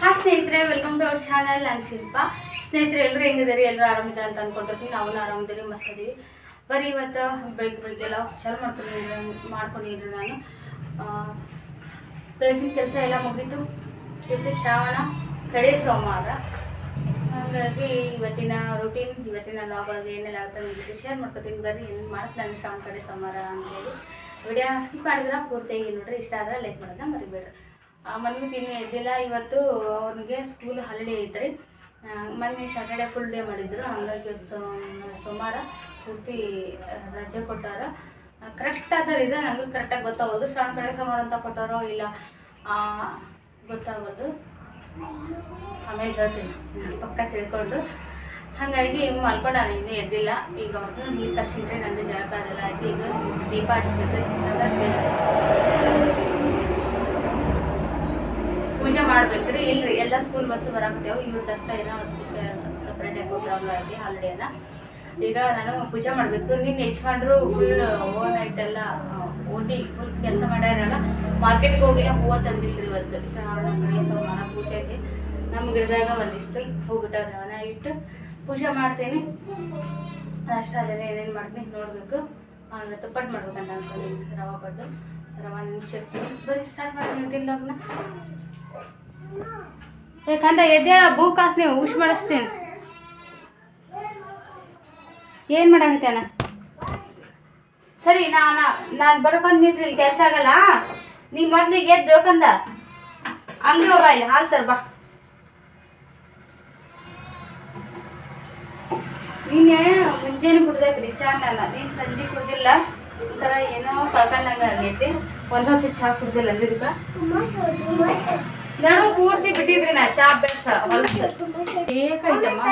Hi ಸ್ನೇಹಿತರೆ welcome to our channel ನಾನು ಶಿಲ್ಪ ಸ್ನೇಹಿತರೆ ಎಲ್ಲರೂ ಹೆಂಗಿದ್ದಾರೆ? ಎಲ್ಲರೂ ಆರಾಮಿದ್ದಾರೆ ಅಂತ ಅನ್ಕೊಂಡಿರ್ತೀನಿ. ನಾವು ಆರಾಮಿದ್ದೀವಿ, ಮಸ್ತ್ ಇದೀವಿ. ಬರೀ ಇವತ್ತು ಬೆಳಿಗ್ಗೆ ಬೆಳಗ್ಗೆ ಎಲ್ಲ ಚಾಲು ಮಾಡ್ಕೊಂಡಿದ್ದೀನಿ ಮಾಡ್ಕೊಂಡಿದ್ದೀನಿ ನಾನು. ಬೆಳಗಿನ ಕೆಲಸ ಎಲ್ಲ ಮುಗೀತು. ಇವತ್ತು ಶ್ರಾವಣ, ಕಡೆ ಸೋಮವಾರ. ಹಾಗಾಗಿ ಇವತ್ತಿನ ರೂಟೀನ್ ಇವತ್ತಿನ ಲಾಗ್ ಒಳಗೆ ಏನೆಲ್ಲ ಆಗುತ್ತೆ ಜೊತೆ ಶೇರ್ ಮಾಡ್ಕೊತೀನಿ. ಬರ್ರಿ ಏನು ಮಾಡ್ತೀನಿ ನಾನು ಶ್ರಾವಣ, ಕಡೆ ಸೋಮವಾರ ಅಂತೇಳಿ ವಿಡಿಯೋ ಸ್ಕಿಪ್ ಮಾಡಿದ್ರೆ ಪೂರ್ತಿಯಾಗಿ ನೋಡ್ರಿ. ಇಷ್ಟ ಆದರೆ ಲೈಕ್ ಮಾಡೋದನ್ನ ಮರಿಬೇಡ್ರಿ. ಮನ್ವಿ ತಿನ್ನ ಎದ್ದಿಲ್ಲ ಇವತ್ತು ಅವನಿಗೆ ಸ್ಕೂಲ್ ಹಾಲಿಡೇ ಐತ್ರಿ ಮೊನ್ನೆ ಸ್ಯಾಟರ್ಡೆ ಫುಲ್ ಡೇ ಮಾಡಿದ್ರು, ಹಂಗಾಗಿ ಸೋಮವಾರ ಪೂರ್ತಿ ರಜೆ ಕೊಟ್ಟಾರ. ಕರೆಕ್ಟ್ ಆದ ರೀಸನ್ ನನಗೆ ಕರೆಕ್ಟಾಗಿ ಗೊತ್ತಾಗೋದು. ಶ್ರವಣ ಕಾರ್ಯಕ್ರಮ ಅಂತ ಕೊಟ್ಟಾರೋ ಇಲ್ಲ ಗೊತ್ತಾಗೋದು. ಆಮೇಲೆ ಹೇಳ್ತೀನಿ ಪಕ್ಕ ತಿಳ್ಕೊಂಡು. ಹಾಗಾಗಿ ಮಲ್ಕೊಂಡು, ನಾನು ಇನ್ನೂ ಎದ್ದಿಲ್ಲ. ಈಗ ಅವ್ರದ್ದು ನೀರು ತರ್ಸಿದ್ರೆ ನನಗೆ ಜಳಕ ಅದೆಲ್ಲ ಆಯ್ತು. ಈಗ ದೀಪ ಹಚ್ಬೇಕು. ಪೂಜೆ ಮಾಡ್ಬೇಕ್ರಿ ಇಲ್ರಿ, ಎಲ್ಲ ಸ್ಕೂಲ್ ಬಸ್ ಬರಾಕತ್ತೇವು ಇವ್ರದ್ದು ಅಷ್ಟ ಏನೋ ಸಪ್ರೇಟ್ ಆಗಿ ಪ್ರಾಬ್ಲಮ್ ಐತಿ ಎಲ್ಲ ಈಗ ನಾನು ಪೂಜೆ ಮಾಡಬೇಕು ನಿನ್ನ ಯಜಮಾನ್ರು ಫುಲ್ ಓವರ್ ನೈಟ್ ಎಲ್ಲ ಓಟಿ ಫುಲ್ ಕೆಲಸ ಮಾಡ್ಯಾರಲ್ಲ ಮಾರ್ಕೆಟ್ಗೆ ಹೋಗಿಲ್ಲ, ಹೂವು ತಂದಿಲ್ರಿ ಇವತ್ತು. ಸೋಮವಾರ ಪೂಜೆಗೆ ನಮ್ಮ ಗಿಡದಾಗ ಒಂದಿಷ್ಟು ಹೂ ಬಿಟ್ಟಾರ ಅವನ ಇಟ್ಟು ಪೂಜೆ ಮಾಡ್ತೇನೆ. ಅಷ್ಟ ಅದನ್ನ ಏನೇನು ಮಾಡ್ತೀನಿ ನೋಡಬೇಕು. ಅವನ ತುಪ್ಪಟ್ಟು ಮಾಡ್ಬೇಕಂತ ಅನ್ಕೊಂಡಿದ್ದೀನಿ ರವಾ ಪಡ್ದು ರವಾ ನೆನ್ಸಿರ್ತೀನಿ ಬರೀ ಸ್ಟಾರ್ಟ್ ಮಾಡ್ತೀನಿ ತಿನ್ನೋಗ್ನ ಯಾಕಂತ ಎದ್ದೇಳ ಭೂ ಕಾಸು ನೀವು ಹುಷ್ ಮಾಡಿಸ್ತೀನಿ. ಏನು ಅಣ್ಣ? ಸರಿ ನಾನು ನಾನು ಬರ್ಕೊಂಡು ನಿಂತ್ರಿ ಕೆಲಸ ಆಗಲ್ಲ. ನೀ ಮೊದ್ಲಿಗೆ ಎದ್ದು ಕಂದ. ಅಂಗಡಿ ಹೋಗ ಇಲ್ಲಿ, ಹಾಲು ತರ ಬಾ ನೀನೆ ಮುಂಜಾನೆ ಕುಡ್ದೈತ್ರಿ ಚಾನಲ್ಲ ನೀನು ಸಂಜೆ ಕುಡ್ದಿಲ್ಲ. ಒಂಥರ ಏನೋ ಕಳ್ಕೊಂಡಂಗೆ ಆಗೈತಿ. ಒಂದು ಹೊತ್ತು ಚಹಾ ಕುಡ್ದಿಲ್ಲ ಅಂದಿದ್ದಕ್ಕ ನಡು ಪೂರ್ತಿ ಬಿಟ್ಟಿದ್ರಿ ನಾ ಚಾ ಅಭ್ಯಾಸ ಹೊಲಸ. ಏಕೈತಮ್ಮ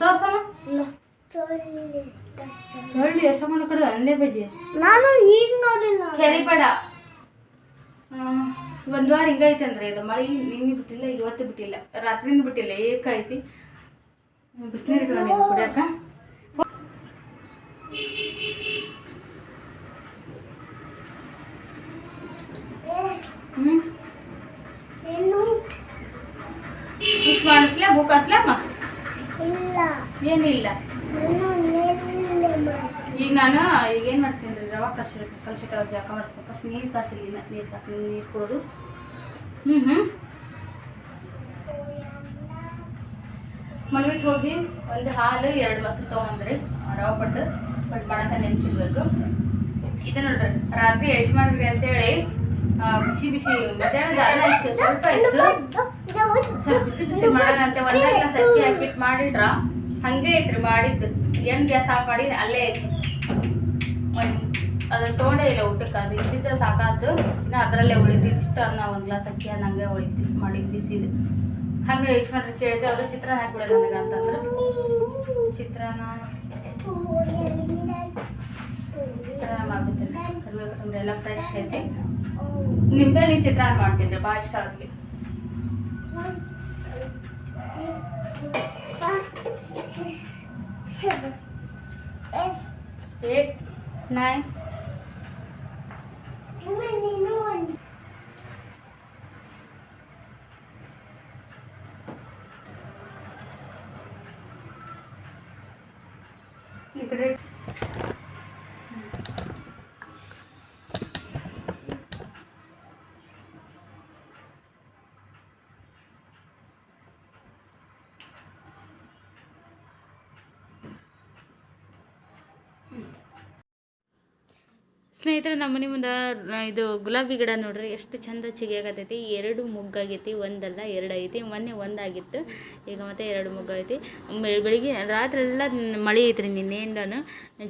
ತೋರ್ಸಮ್ಮ ಸೊಳ್ಳಿ ಎಸಮನ ಕಡೆ ಅಲ್ಲೇ ಬಜಿ. ನಾನು ಈಗ ನೋಡಿ ಕೆರಿಬೇಡ. ಒಂದು ವಾರ ಹಿಂಗೈತೆ ಅಂದ್ರೆ ಇದು ಮಳೆ ನಿನ್ನೆ ಬಿಟ್ಟಿಲ್ಲ ಇವತ್ತು ಬಿಟ್ಟಿಲ್ಲ. ರಾತ್ರಿನೂ ಬಿಟ್ಟಿಲ್ಲ ಏಕೈತಿ ಬಿಸಿನೀರು ಇಟ್ಕೊಂಡಿದ್ದೀನಿ ಕುಡಿಯಾಕ ಹ್ಞೂ ಏನು ಇಷ್ಟು ಮಾಡಿಸ್ಲ ಬುಕ್ ಹಾಸ್ಲಮ್ಮ ಇಲ್ಲ. ಏನಿಲ್ಲ. ಈಗ ನಾನು ಈಗ ಏನು ಮಾಡ್ತೀನಿ ರೀ ರವೆ ಕಲ್ಸಿ ಕಲ್ಸಿಟ್ಟು ಜಾಕ ಮಾಡಿಸ್ತೀನಿ. ಫಸ್ಟ್ ನೀರು ಕಾಸಿಲ್ಲ ನೀರು ಕಾಸಿ ನೀರು ಕೊಡೋದು. ಹ್ಞೂ ಹ್ಞೂ ಮನ್ವಿಗೆ ಹೋಗಿ ಒಂದು ಹಾಲು ಎರಡು ಮೊಸರು ತೊಗೊಂಡ್ರಿ ರವೆ ಪಟ್ಟು ಬಟ್ ಮಾಡಕ್ಕೆ ನೆನ್ಸಿಡ್ಬೇಕು ಇದು ನೋಡ್ರಿ ರಾತ್ರಿ ಎಷ್ಟು ಮಾಡ್ರಿ ಅಂತೇಳಿ ಬಿಸಿ ಬಿಸಿ ಮಧ್ಯಾಹ್ನ ಅನ್ನ ಇತ್ತು ಸ್ವಲ್ಪ ಇತ್ತು. ಸ್ವಲ್ಪ ಬಿಸಿ ಬಿಸಿ ಮಾಡೋಣ ಅಂತ ಒಂದೇ ಗ್ಲಾಸ್ ಅಕ್ಕಿ ಹಾಕಿಟ್ಟು ಮಾಡಿಟ್ರ ಹಂಗೆ ಐತ್ರಿ ಮಾಡಿದ್ದು. ಏನು ಗ್ಯಾಸ್ ಆಫ್ ಮಾಡಿ ಅಲ್ಲೇ ಐತಿ ಒಂದು ಅದನ್ನ ತೊಗೊಂಡೇ ಇಲ್ಲ ಊಟಕ್ಕೆ. ಅದು ಇದ್ದಿದ್ದ ಸಾಕಾದ್ದು ಇನ್ನು ಅದರಲ್ಲೇ ಉಳಿದಿದ್ದಿಷ್ಟು ಅನ್ನ ಒಂದು ಗ್ಲಾಸ್ ಅಕ್ಕಿ ಹಂಗೆ ಉಳಿದಿಷ್ಟು ಮಾಡಿ ಬಿಸಿದು. ಹಂಗೆ ಯಜಮಾನ್ರು ಕೇಳಿದೆ ಅವರು ಚಿತ್ರಾನ್ನ ಹಾಕ್ಬಿಡೋದು ನನಗೆ ಅಂತಂದ್ರೆ ಚಿತ್ರಾನ್ನ ಚಿತ್ರಾನ್ನ ಮಾಡ್ಬಿಡ್ತೀನಿ. ಕರಿಬೇಕು ತೊಂದರೆ ಎಲ್ಲ ಫ್ರೆಶ್ ಐತಿ. ನಿಂಬೆಹಣ್ಣಿ ಚಿತ್ರಾನ್ನ ಮಾಡ್ತಿದ್ದೆ ಭಾಳ ಇಷ್ಟ ಅವ್ರಿಗೆ. ಏಟ್ ನೈನ್ ಈ ಕಡೆ ಸ್ನೇಹಿತರೆ, ನಮ್ಮ ಮನೆ ಮುಂದೆ ಇದು ಗುಲಾಬಿ ಗಿಡ ನೋಡ್ರಿ, ಎಷ್ಟು ಚಂದ ಚಿಗಿಯಾಗತೈತಿ. ಎರಡು ಮುಗ್ಗಾಗೈತಿ, ಒಂದಲ್ಲ ಎರಡು ಐತಿ ಮೊನ್ನೆ ಒಂದಾಗಿತ್ತು, ಈಗ ಮತ್ತೆ ಎರಡು ಮುಗ್ಗಾಗೈತಿ. ಬೆಳಿಗ್ಗೆ ರಾತ್ರಿ ಎಲ್ಲ ಮಳೆ ಐತ್ರಿ ನಿನ್ನೆಯಿಂದನು.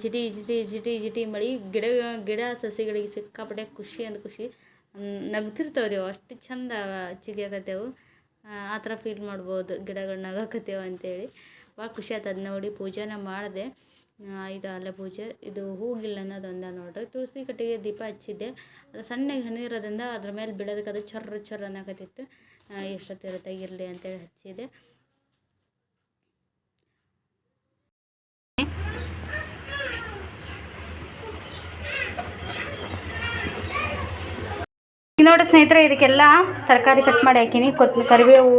ಜಿಟಿ ಜಿಟಿ ಜಿಟಿ ಜಿಟಿ ಮಳೆ, ಗಿಡ ಗಿಡ ಸಸಿಗಳಿಗೆ ಸಿಕ್ಕಾಪಟ್ಟೆ ಖುಷಿ ಅಂದ ಖುಷಿ. ನಗ್ತಿರ್ತಾವ್ರಿ ಅವು, ಅಷ್ಟು ಚಂದ ಚಿಗಿಯಾಗತ್ತೆವು ಆ ಥರ ಫೀಲ್ ಮಾಡ್ಬೋದು, ಗಿಡಗಳು ನಗಾಕತ್ತೇವೆ ಅಂತೇಳಿ. ಭಾಳ ಖುಷಿ ಆಯ್ತು ಅದು ನೋಡಿ ಪೂಜೆನ ಮಾಡಿದೆ. ಇದು ಅಲ್ಲ ಪೂಜೆ. ಇದು ಹೂಗಿಲ್ಲ ಅನ್ನೋದೊಂದ ನೋಡ್ರಿ. ತುಳಸಿ ಕಟ್ಟಿಗೆ ದೀಪ ಹಚ್ಚಿದ್ದೆ. ಅದು ಸಣ್ಣಗೆ ಹಣ್ಣಿರೋದ್ರಿಂದ ಅದ್ರ ಮೇಲೆ ಬಿಡೋದಕ್ಕೆ ಅದು ಚರ್ರ ಚರ್ರ ಅನ್ನಕತ್ತಿತ್ತು. ಎಷ್ಟೊತ್ತಿರುತ್ತೆ ಇರಲಿ ಅಂತೇಳಿ ಹಚ್ಚಿದೆ ನೋಡಿ ಸ್ನೇಹಿತರೆ, ಇದಕ್ಕೆಲ್ಲ ತರಕಾರಿ ಕಟ್ ಮಾಡಿ ಹಾಕೀನಿ. ಕೊತ್ ಕರಿಬೇವು,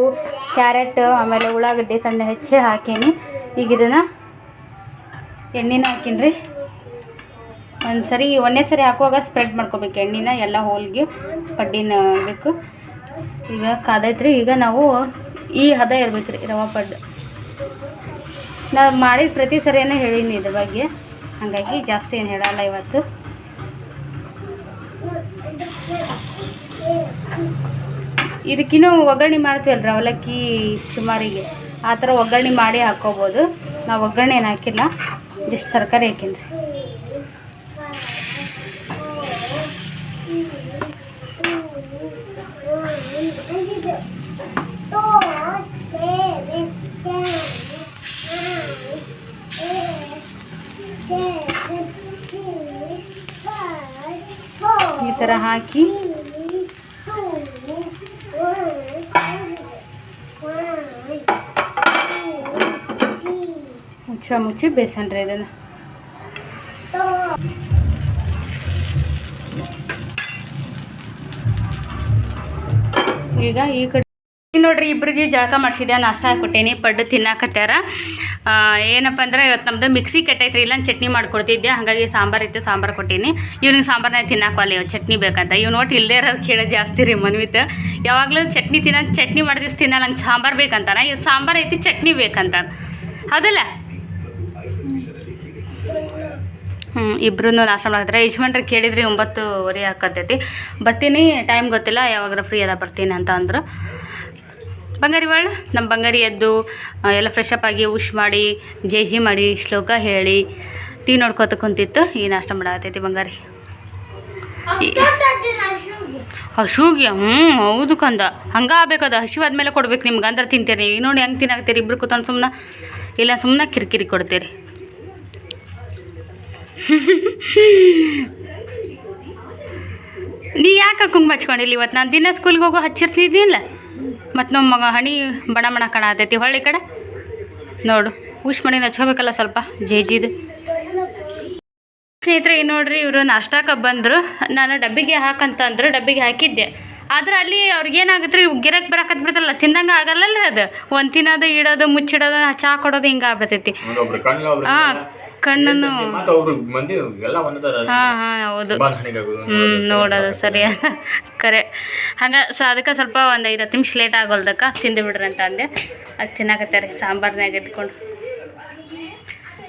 ಕ್ಯಾರೆಟ್, ಆಮೇಲೆ ಉಳ್ಳಾಗಡ್ಡಿ, ಸಣ್ಣ ಹೆಚ್ಚಿ ಹಾಕೀನಿ. ಈಗ ಇದನ್ನು ಎಣ್ಣೆನ ಹಾಕೀನಿ ರೀ ಒಂದು ಸರಿ ಒಂದೇ ಸರಿ ಹಾಕುವಾಗ ಸ್ಪ್ರೆಡ್ ಮಾಡ್ಕೋಬೇಕು ಎಣ್ಣೆನ ಎಲ್ಲ ಹೋಲ್ಗೆ ಪಡ್ಡಿನ ಬೇಕು ಈಗ ಕಾದೈತ್ರಿ, ಈಗ ನಾವು ಈ ಹದ ಇರ್ಬೇಕು ರೀ ರವೆ ಪಡ್ಡು. ನಾ ಮಾಡಿದ ಪ್ರತಿ ಸರಿಯೇ ಹೇಳೀನಿ ಇದ್ರ ಬಗ್ಗೆ. ಹಾಗಾಗಿ ಜಾಸ್ತಿ ಏನು ಹೇಳಲ್ಲ ಇವತ್ತು. ಇದಕ್ಕಿನ್ನೂ ಒಗ್ಗರಣೆ ಮಾಡ್ತೀವಲ್ರಿ ಅವಲಕ್ಕಿ ಸುಮಾರಿಗೆ. ಆ ಥರ ಒಗ್ಗರಣೆ ಮಾಡಿ ಹಾಕ್ಕೋಬೋದು. ನಾವು ಒಗ್ಗರಣೆ ಏನು ಹಾಕಿಲ್ಲ. ಜಸ್ಟ್ ತರಕಾರಿ ಹಾಕೀನಿ ರೀ ಈ ಥರ ಹಾಕಿ ಮುಚ್ಚಿ ಬೇಸನ್ ರೀ ಇದನ್ನು. ಈಗ ಈ ಕಡೆ ನೋಡ್ರಿ, ಇಬ್ರಿಗೆ ಜಳಕ ಮಾಡಿಸಿದೆ ನಾಷ್ಟ ಹಾಕೊಟ್ಟೇನಿ, ಪಡ್ಡು ತಿನ್ನಾಕತ್ಯಾರ ಏನಪ್ಪ ಅಂದ್ರೆ ಇವತ್ತು ನಮ್ದು ಮಿಕ್ಸಿ ಕೆಟ್ಟೈತ್ರಿ ಇಲ್ಲ ಚಟ್ನಿ ಮಾಡ್ಕೊಡ್ತಿದ್ದೆ ಹಾಗಾಗಿ ಸಾಂಬಾರು ಇತ್ತು, ಸಾಂಬಾರು ಕೊಟ್ಟೀನಿ. ಇವ್ನಿಗೆ ಸಾಂಬಾರನ್ನ ತಿನ್ನಾಕಲ್ಲ ಇವ್ ಚಟ್ನಿ ಬೇಕಂತ. ಇವ್ ಒಟ್ಟು ಇಲ್ಲದೆ ಇರೋದು ಕೇಳ ಜಾಸ್ತಿ ರೀ ಮನ್ವಿತ್. ಯಾವಾಗಲೂ ಚಟ್ನಿ ತಿನ್ನ ಚಟ್ನಿ ಮಾಡಿದ್ರೆ ತಿನ್ನ ನಂಗೆ ಸಾಂಬಾರು ಬೇಕಂತಾನ? ಇವ್ ಸಾಂಬಾರು ಐತಿ, ಚಟ್ನಿ ಬೇಕಂತ ಹೌದಲ್ಲ? ಇಬ್ರು ನಾಷ್ಟ ಮಾಡಾಕತ್ತಾರೆ ಯಜಮಾನ್ರಿ ಕೇಳಿದ್ರಿ ಒಂಬತ್ತುವರೆ ಹಾಕತೈತಿ ಬರ್ತೀನಿ ಟೈಮ್ ಗೊತ್ತಿಲ್ಲ ಯಾವಾಗ ಫ್ರೀ ಅದ ಬರ್ತೀನಿ ಅಂತ ಅಂದರು. ಬಂಗಾರಿ ಬಾಳು ನಮ್ಮ ಬಂಗಾರಿ ಎದ್ದು ಎಲ್ಲ ಫ್ರೆಶ್ ಅಪ್ ಆಗಿ ಉಶ್ ಮಾಡಿ ಜೇಜಿ ಜಿ ಮಾಡಿ, ಶ್ಲೋಕ ಹೇಳಿ ಟೀ ನೋಡ್ಕೊತ ಕುಂತಿತ್ತು. ಈ ನಾಷ್ಟ ಮಾಡಾಕತ್ತೈತಿ ಬಂಗಾರಿ. ಹಸುಗೆ ಹ್ಞೂ ಹೌದು ಕಂದ. ಹಂಗೆ ಆಗ್ಬೇಕದ ಹಸಿವಾದ್ಮೇಲೆ ಕೊಡ್ಬೇಕು ನಿಮ್ಗೆ. ಅಂದ್ರೆ ತಿಂತೀರಿ ಈಗ ನೋಡಿ ಹೆಂಗೆ ತಿನ್ನಾಕ್ತೀರಿ ಇಬ್ರು ಕೂತ್ಕೊಂಡು ಸುಮ್ಮನೆ ಇಲ್ಲ ಸುಮ್ಮನೆ ಕಿರಿಕಿರಿ ಕೊಡ್ತೀರಿ. ನೀ ಯಾಕೆ ಕುಂಕುಮ ಹಚ್ಕೊಂಡಿಲ್ಲ ಇವತ್ತು ನಾನು ದಿನ ಸ್ಕೂಲ್ಗೆ ಹೋಗೋ ಹಚ್ಚಿರ್ತಿದ್ದಿಲ್ಲ. ಮತ್ತು ನಮ್ಮ ಮಗ ಹಣಿ ಬಣ ಬಣ ಆತೈತಿ ಹೊಳ್ಳಿ ಕಡೆ. ನೋಡು ಉಶ್ ಮಣಿನ ಹಚ್ಕೋಬೇಕಲ್ಲ ಸ್ವಲ್ಪ ಜೇಜಿದು ಸ್ನೇಹಿತರೆ ಏನು ನೋಡ್ರಿ ಇವರು ನಾಷ್ಟಾಕ ಬಂದರು. ನಾನು ಡಬ್ಬಿಗೆ ಹಾಕಂತಂದ್ರು ಡಬ್ಬಿಗೆ ಹಾಕಿದ್ದೆ. ಆದ್ರೆ ಅಲ್ಲಿ ಅವ್ರಿಗೇನಾಗುತ್ತೆ ರೀ ಗಿರಕ್ ಬರಕತ್ ಬಿಡ್ತಲ್ಲ ತಿಂದಂಗೆ ಆಗಲ್ಲಲ್ಲ ಅದು. ಒಂದು ತಿನ್ನೋದು ಇಡೋದು ಮುಚ್ಚಿಡೋದು ಚಾ ಕೊಡೋದು ಹಿಂಗೆ ಆಗ್ಬಿಡ್ತೈತಿ. ಹಾಂ ಕಣ್ಣನ್ನು ಮಂದಿ ಎಲ್ಲ ಒಂದದಾರ ಹಾಂ ಹಾಂ ಹೌದು. ಹ್ಞೂ ನೋಡೋದು ಸರಿ ಕರೆ. ಹಂಗೆ ಸೊ ಅದಕ್ಕೆ ಸ್ವಲ್ಪ ಒಂದು ಐದು ಹತ್ತು ನಿಮಿಷ ಲೇಟ್ ಆಗೋಲ್ದಕ್ಕ ತಿಂದು ಬಿಡ್ರಿ ಅಂತ ಅಂದೆ. ಅದು ತಿನ್ನಕತ್ತಾರೆ ಸಾಂಬಾರ್ನಾಗ ಎತ್ಕೊಂಡು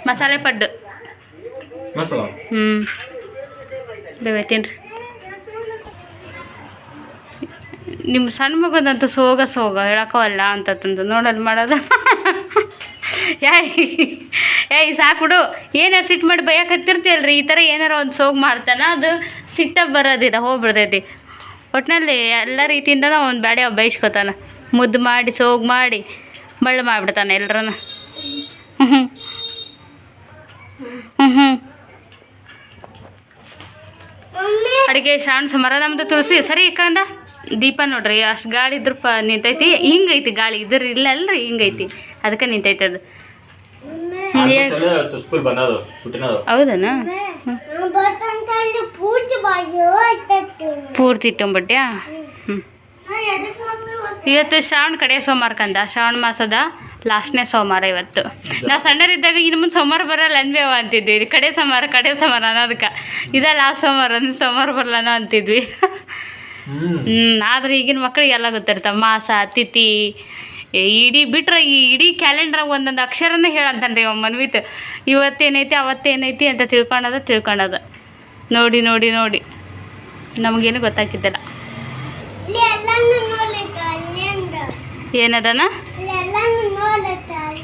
ಮಸಾಲೆ ಪಡ್ಡು. ಹ್ಞೂ ಬೇವೆ ತಿನ್ರಿ. ನಿಮ್ಮ ಸಣ್ಣ ಮಗದಂತೂ ಸೋಗ ಸೋಗ ಹೇಳಕ್ಕವಲ್ಲ ಅಂತ ತಂದು ನೋಡಲ್ ಮಾಡೋದು. ಯಾಯ್. ಏಯ್ ಸಾಕ್ಬಿಡು ಏನಾರು ಸಿಟ್ಟು ಮಾಡಿ ಬೈಯಕತ್ತಿರ್ತೀಯಲ್ರಿ? ಈ ಥರ ಏನಾರ ಒಂದು ಸೋಗ್ ಮಾಡ್ತಾನ, ಅದು ಸಿಟ್ಟ ಬರೋದಿಲ್ಲ ಹೋಗ್ಬಿಡ್ತೈತಿ. ಒಟ್ಟಿನಲ್ಲಿ ಎಲ್ಲ ರೀತಿಯಿಂದ ಒಂದು ಬ್ಯಾಡಿ ಅವ ಬೈಸ್ಕೊತಾನ. ಮುದ್ದು ಮಾಡಿ, ಸೋಗ್ ಮಾಡಿ, ಮಳ್ಳು ಮಾಡಿಬಿಡ್ತಾನೆ ಎಲ್ರನ್ನ ಹ್ಞೂ ಹ್ಞೂ ಹ್ಞೂ ಅಡುಗೆ ಶ್ರಾವಣ ಸುಮಾರ ನಮ್ದು ತುಳಸಿ. ಸರಿ ಇಕ್ಕಂದ ದೀಪ ನೋಡ್ರಿ, ಅಷ್ಟು ಗಾಳಿ ಇದ್ರಪ್ಪ ನಿಂತೈತಿ. ಹಿಂಗೈತಿ ಗಾಳಿ, ಇದ್ರ ಇಲ್ಲ ಅಲ್ರಿ ಹಿಂಗೈತಿ. ಅದಕ್ಕೆ ನಿಂತೈತೆ ಅದು. ಸ್ಕೂಲ್ ಬಂದದು ಸುಟ್ಟಿನದು ಹೌದನ? ಬರ್ತಂತಲ್ಲಿ ಪೂಜೆ ಬಾಯಿ ಪೂರ್ತಿ ಇವತ್ತು ಶ್ರಾವಣ ಕಡೆ ಸೋಮವಾರ ಕಂದ. ಶ್ರಾವಣ ಮಾಸದ ಲಾಸ್ಟ್ನೇ ಸೋಮವಾರ ಇವತ್ತು. ನಾ ಸಣ್ಣರಿದ್ದಾಗ ಇನ್ನು ಮುಂದೆ ಸೋಮವಾರ ಬರಲ್ಲ ಅನ್ಬೇವ ಅಂತಿದ್ವಿ. ಇದು ಕಡೆ ಸೋಮವಾರ ಕಡೆ ಸೋಮವಾರ ಅನ್ನೋದಕ್ಕೆ. ಇದೇ ಲಾಸ್ಟ್ ಸೋಮವಾರ ಅಂದ್ರೆ ಸೋಮವಾರ ಬರಲ್ಲನೋ ಅಂತಿದ್ವಿ. ಹ್ಮ್. ಹ್ಞೂ ಆದ್ರೆ ಈಗಿನ ಮಕ್ಕಳಿಗೆಲ್ಲ ಗೊತ್ತಿರ್ತಾವೆ ಮಾಸ ತಿಥಿ ಇಡೀ ಬಿಟ್ರೆ ಈ ಇಡೀ ಕ್ಯಾಲೆಂಡ್ರಾಗ ಒಂದೊಂದು ಅಕ್ಷರನ ಹೇಳಂತಾನೆ ರೀ ಮನ್ವಿತ್. ಇವತ್ತೇನೈತಿ ಅವತ್ತೇನೈತಿ ಅಂತ ತಿಳ್ಕೊಳದ ತಿಳ್ಕೊಳದ ನೋಡಿ ನೋಡಿ ನೋಡಿ. ನಮಗೇನು ಗೊತ್ತಾಗಿದ್ದಿಲ್ಲ ಏನದನ? ಎಲ್ಲಾನು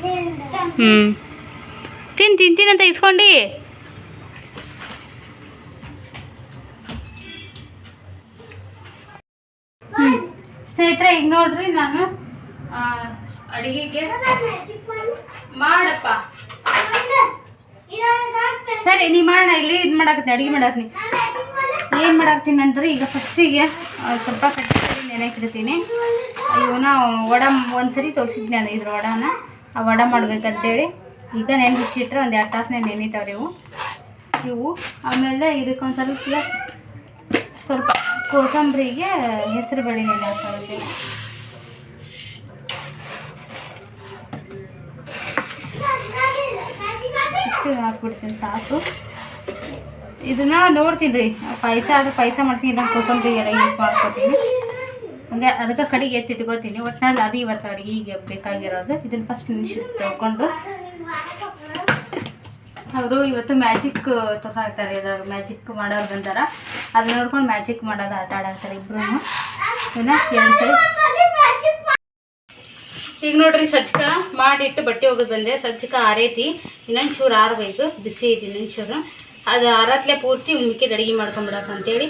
ತಿನ್ ಹ್ಞೂ ತಿನ್ ಅಂತ ಇಸ್ಕೊಂಡು. ಸ್ನೇಹಿತರೆ ಈಗ ನೋಡ್ರಿ ನಾನು ಅಡಿಗೆಗೆ ಮಾಡಪ್ಪ. ಸರಿ, ನೀ ಮಾಡೋಣ ಇಲ್ಲಿ ಇದು ಮಾಡಾಕತ್ತೀನಿ, ಅಡಿಗೆ ಮಾಡಾಕ್ತೀನಿ ಏನು ಮಾಡಾಕ್ತೀನಿ ಅಂದ್ರೆ ಈಗ ಫಸ್ಟಿಗೆ ಸ್ವಲ್ಪ ಕಟ್ಟಿ ನೆನೆಕಿಡ್ತೀನಿ ಇವನ ವಡ ಒಂದ್ಸರಿ ತೋರಿಸಿದ್ನಿ ನಾನು ಇದ್ರ ವಡನ. ಆ ವಡ ಮಾಡ್ಬೇಕಂತೇಳಿ ಈಗ ನೆನೆಸಿಟ್ರೆ ಒಂದು ಎರಡು ತಾಸನೇ ನೆನೀತಾವ್ರಿ ಇವು. ಇವು, ಆಮೇಲೆ ಇದಕ್ಕೊಂದು ಸ್ವಲ್ಪ ಸ್ವಲ್ಪ ಕೋಸಂಬರಿಗೆ ಹೆಸರು ಬೇಳೆ ನೆನೆ ಹಾಕೊಂಡಿದ್ದೀನಿ ಇಷ್ಟು ಹಾಕ್ಬಿಡ್ತೀನಿ, ಸಾಕು. ಇದನ್ನ ನೋಡ್ತೀನಿ ರೀ. ಪಾಯಸ ಅದು ಪಾಯಸ ಮಾಡ್ತೀನಿ ನಾನು ಕೊತ್ತಂಬರಿ ಎಲ್ಲ ಯೂಸ್ ಮಾಡ್ಕೊತೀನಿ ಹಂಗೆ ಅದಕ್ಕೆ ಕಡೆಗೆ ಎತ್ತಿಟ್ಕೋತೀನಿ ಒಟ್ಟಿನಲ್ಲಿ ಅದು ಇವತ್ತು ಅಡುಗೆಗೆ ಬೇಕಾಗಿರೋದು. ಇದನ್ನ ಫಸ್ಟ್ ನಿಮಿಷ ತೊಗೊಂಡು ಅವರು ಇವತ್ತು ಮ್ಯಾಜಿಕ್ ತೋರ್ಸಾಕ್ತಾರೆ ಇದ್ರಾಗ ಮ್ಯಾಜಿಕ್ ಮಾಡೋರು ಬಂದಾರ. ಅದನ್ನ ನೋಡ್ಕೊಂಡು ಮ್ಯಾಜಿಕ್ ಮಾಡೋದು ಆಟ ಆಡಾಕ್ತಾರೆ ಇಬ್ಬರು ಏನ ಎರಡು ಸರಿ? ಈಗ ನೋಡ್ರಿ ಸಜ್ಜಕ ಮಾಡಿಟ್ಟು ಬಟ್ಟೆ ಒಗೆದು ಬಂದೆ. ಸಜ್ಜಕ ಆರೈತಿ ಇನ್ನೊಂದು ಚೂರು ಆರಬೇಕು, ಬಿಸಿ ಐತಿ ಇನ್ನೊಂದು ಚೂರು ಅದು ಆರತ್ಲೆ ಪೂರ್ತಿ ಮಿಕ್ಕಿದ ಅಡುಗೆ ಮಾಡ್ಕೊಂಬಿಡಕ್ಕೆ ಅಂತೇಳಿ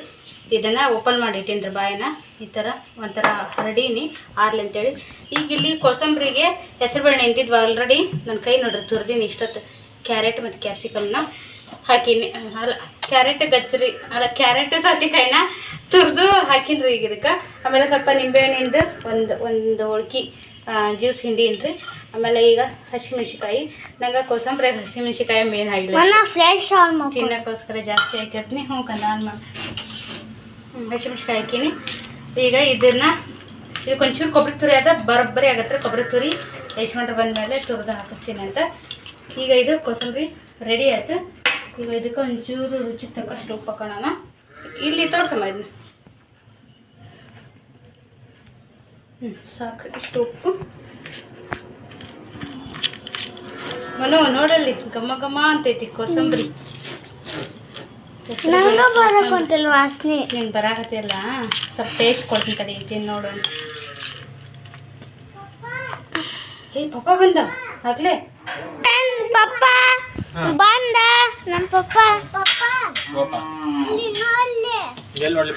ಇದನ್ನು ಓಪನ್ ಮಾಡಿ ರೀ ಬಾಯನ್ನ ಈ ಥರ ಒಂಥರ ಹರಡೀನಿ, ಆರ್ಲಿ ಅಂತೇಳಿ. ಈಗ ಇಲ್ಲಿ ಕೋಸಂಬರಿಗೆ ಹೆಸರುಬೇಳೆ ನಿಂತಿದ್ವು ಆಲ್ರೆಡಿ ನನ್ನ ಕೈ ನೋಡ್ರಿ ತುರ್ದೀನಿ ಇಷ್ಟೊತ್ತು. ಕ್ಯಾರೆಟ್ ಮತ್ತು ಕ್ಯಾಪ್ಸಿಕಮ್ನ ಹಾಕೀನಿ. ಅಲ್ಲ, ಕ್ಯಾರೆಟ್ ಗಜ್ಜರಿ ಅಲ್ಲ ಕ್ಯಾರೆಟ್ ಸೌತೆಕಾಯಿನ ತುರಿದು ಹಾಕಿನ್ರಿ ಈಗ ಇದಕ್ಕೆ. ಆಮೇಲೆ ಸ್ವಲ್ಪ ನಿಂಬೆಹಣ್ಣಿಂದು ಒಂದು ಒಂದು ಒಳ್ಕಿ ಜ್ಯೂಸ್ ಹಿಂಡಿನ್ರಿ ಆಮೇಲೆ ಈಗ ಹಸಿಮೆಣ್ಸಿಕಾಯಿ ನಂಗೆ ಕೋಸಂಬರಿ ಹಸಿಮೆಣ್ಸಿಕಾಯಿ ಮೇನ್ ಆಗಿಲ್ಲ. ತಿನ್ನಕ್ಕೋಸ್ಕರ ಜಾಸ್ತಿ ಹಾಕತ್ನಿ ಹ್ಞೂ ಕಂದ ಆನ್ ಮಾಡಿ. ಹಸಿಮೆಣ್ಸಿಕಾಯಿ ಹಾಕೀನಿ. ಈಗ ಇದನ್ನ ಇದಕ್ಕೆ ಒಂಚೂರು ಕೊಬ್ಬರಿ ತುರಿ ಆದ ಬರೋಬ್ಬರಿ ಆಗತ್ತೆ. ಕೊಬ್ಬರಿ ತುರಿ ಯಜಮಾನ್ರು ಬಂದಮೇಲೆ ತುರಿದು ಹಾಕಿಸ್ತೀನಿ ಅಂತ. ಈಗ ಇದು ಕೋಸಂಬರಿ ರೆಡಿ ಆಯ್ತು. ಈಗ ಇದಕ್ಕೆ ಒಂಚೂರು ರುಚಿ ತಕ್ಕಷ್ಟು ಉಪ್ಪು ಹಾಕೋಣ ಇಲ್ಲಿ ತೋರ್ಸಮ್ಮ ಇದನ್ನ. ಹ್ಞೂ ಸಾಕು ಇಷ್ಟು ಉಪ್ಪು. ಮನು ನೋಡಲ್ಲಿ ಘಮ ಘಮ ಅಂತೈತಿ ಕೋಸಂಬರಿ. ನಂಗ ಬರಕ್ ಹೊಂಟಿಲ್ಲ ವಾಸನೆ? ನೀನು ಬರಾಕತ್ತಿಲ್ಲ ಸ್ವಲ್ಪ ಟೇಸ್ಟ್ ಕೊಡ್ತೀನಿ ಕಡೆ ತಿಂದು ನೋಡು. ಹೇ ಏ ಪಪ್ಪ ಬಂದ? ಆಗ್ಲೇ? ಪಪ್ಪ ಬಂದ ನಮ್ಮ ಪಪ್ಪ. ನೋಡ್ಲಿ. ಎಲ್ಲಿ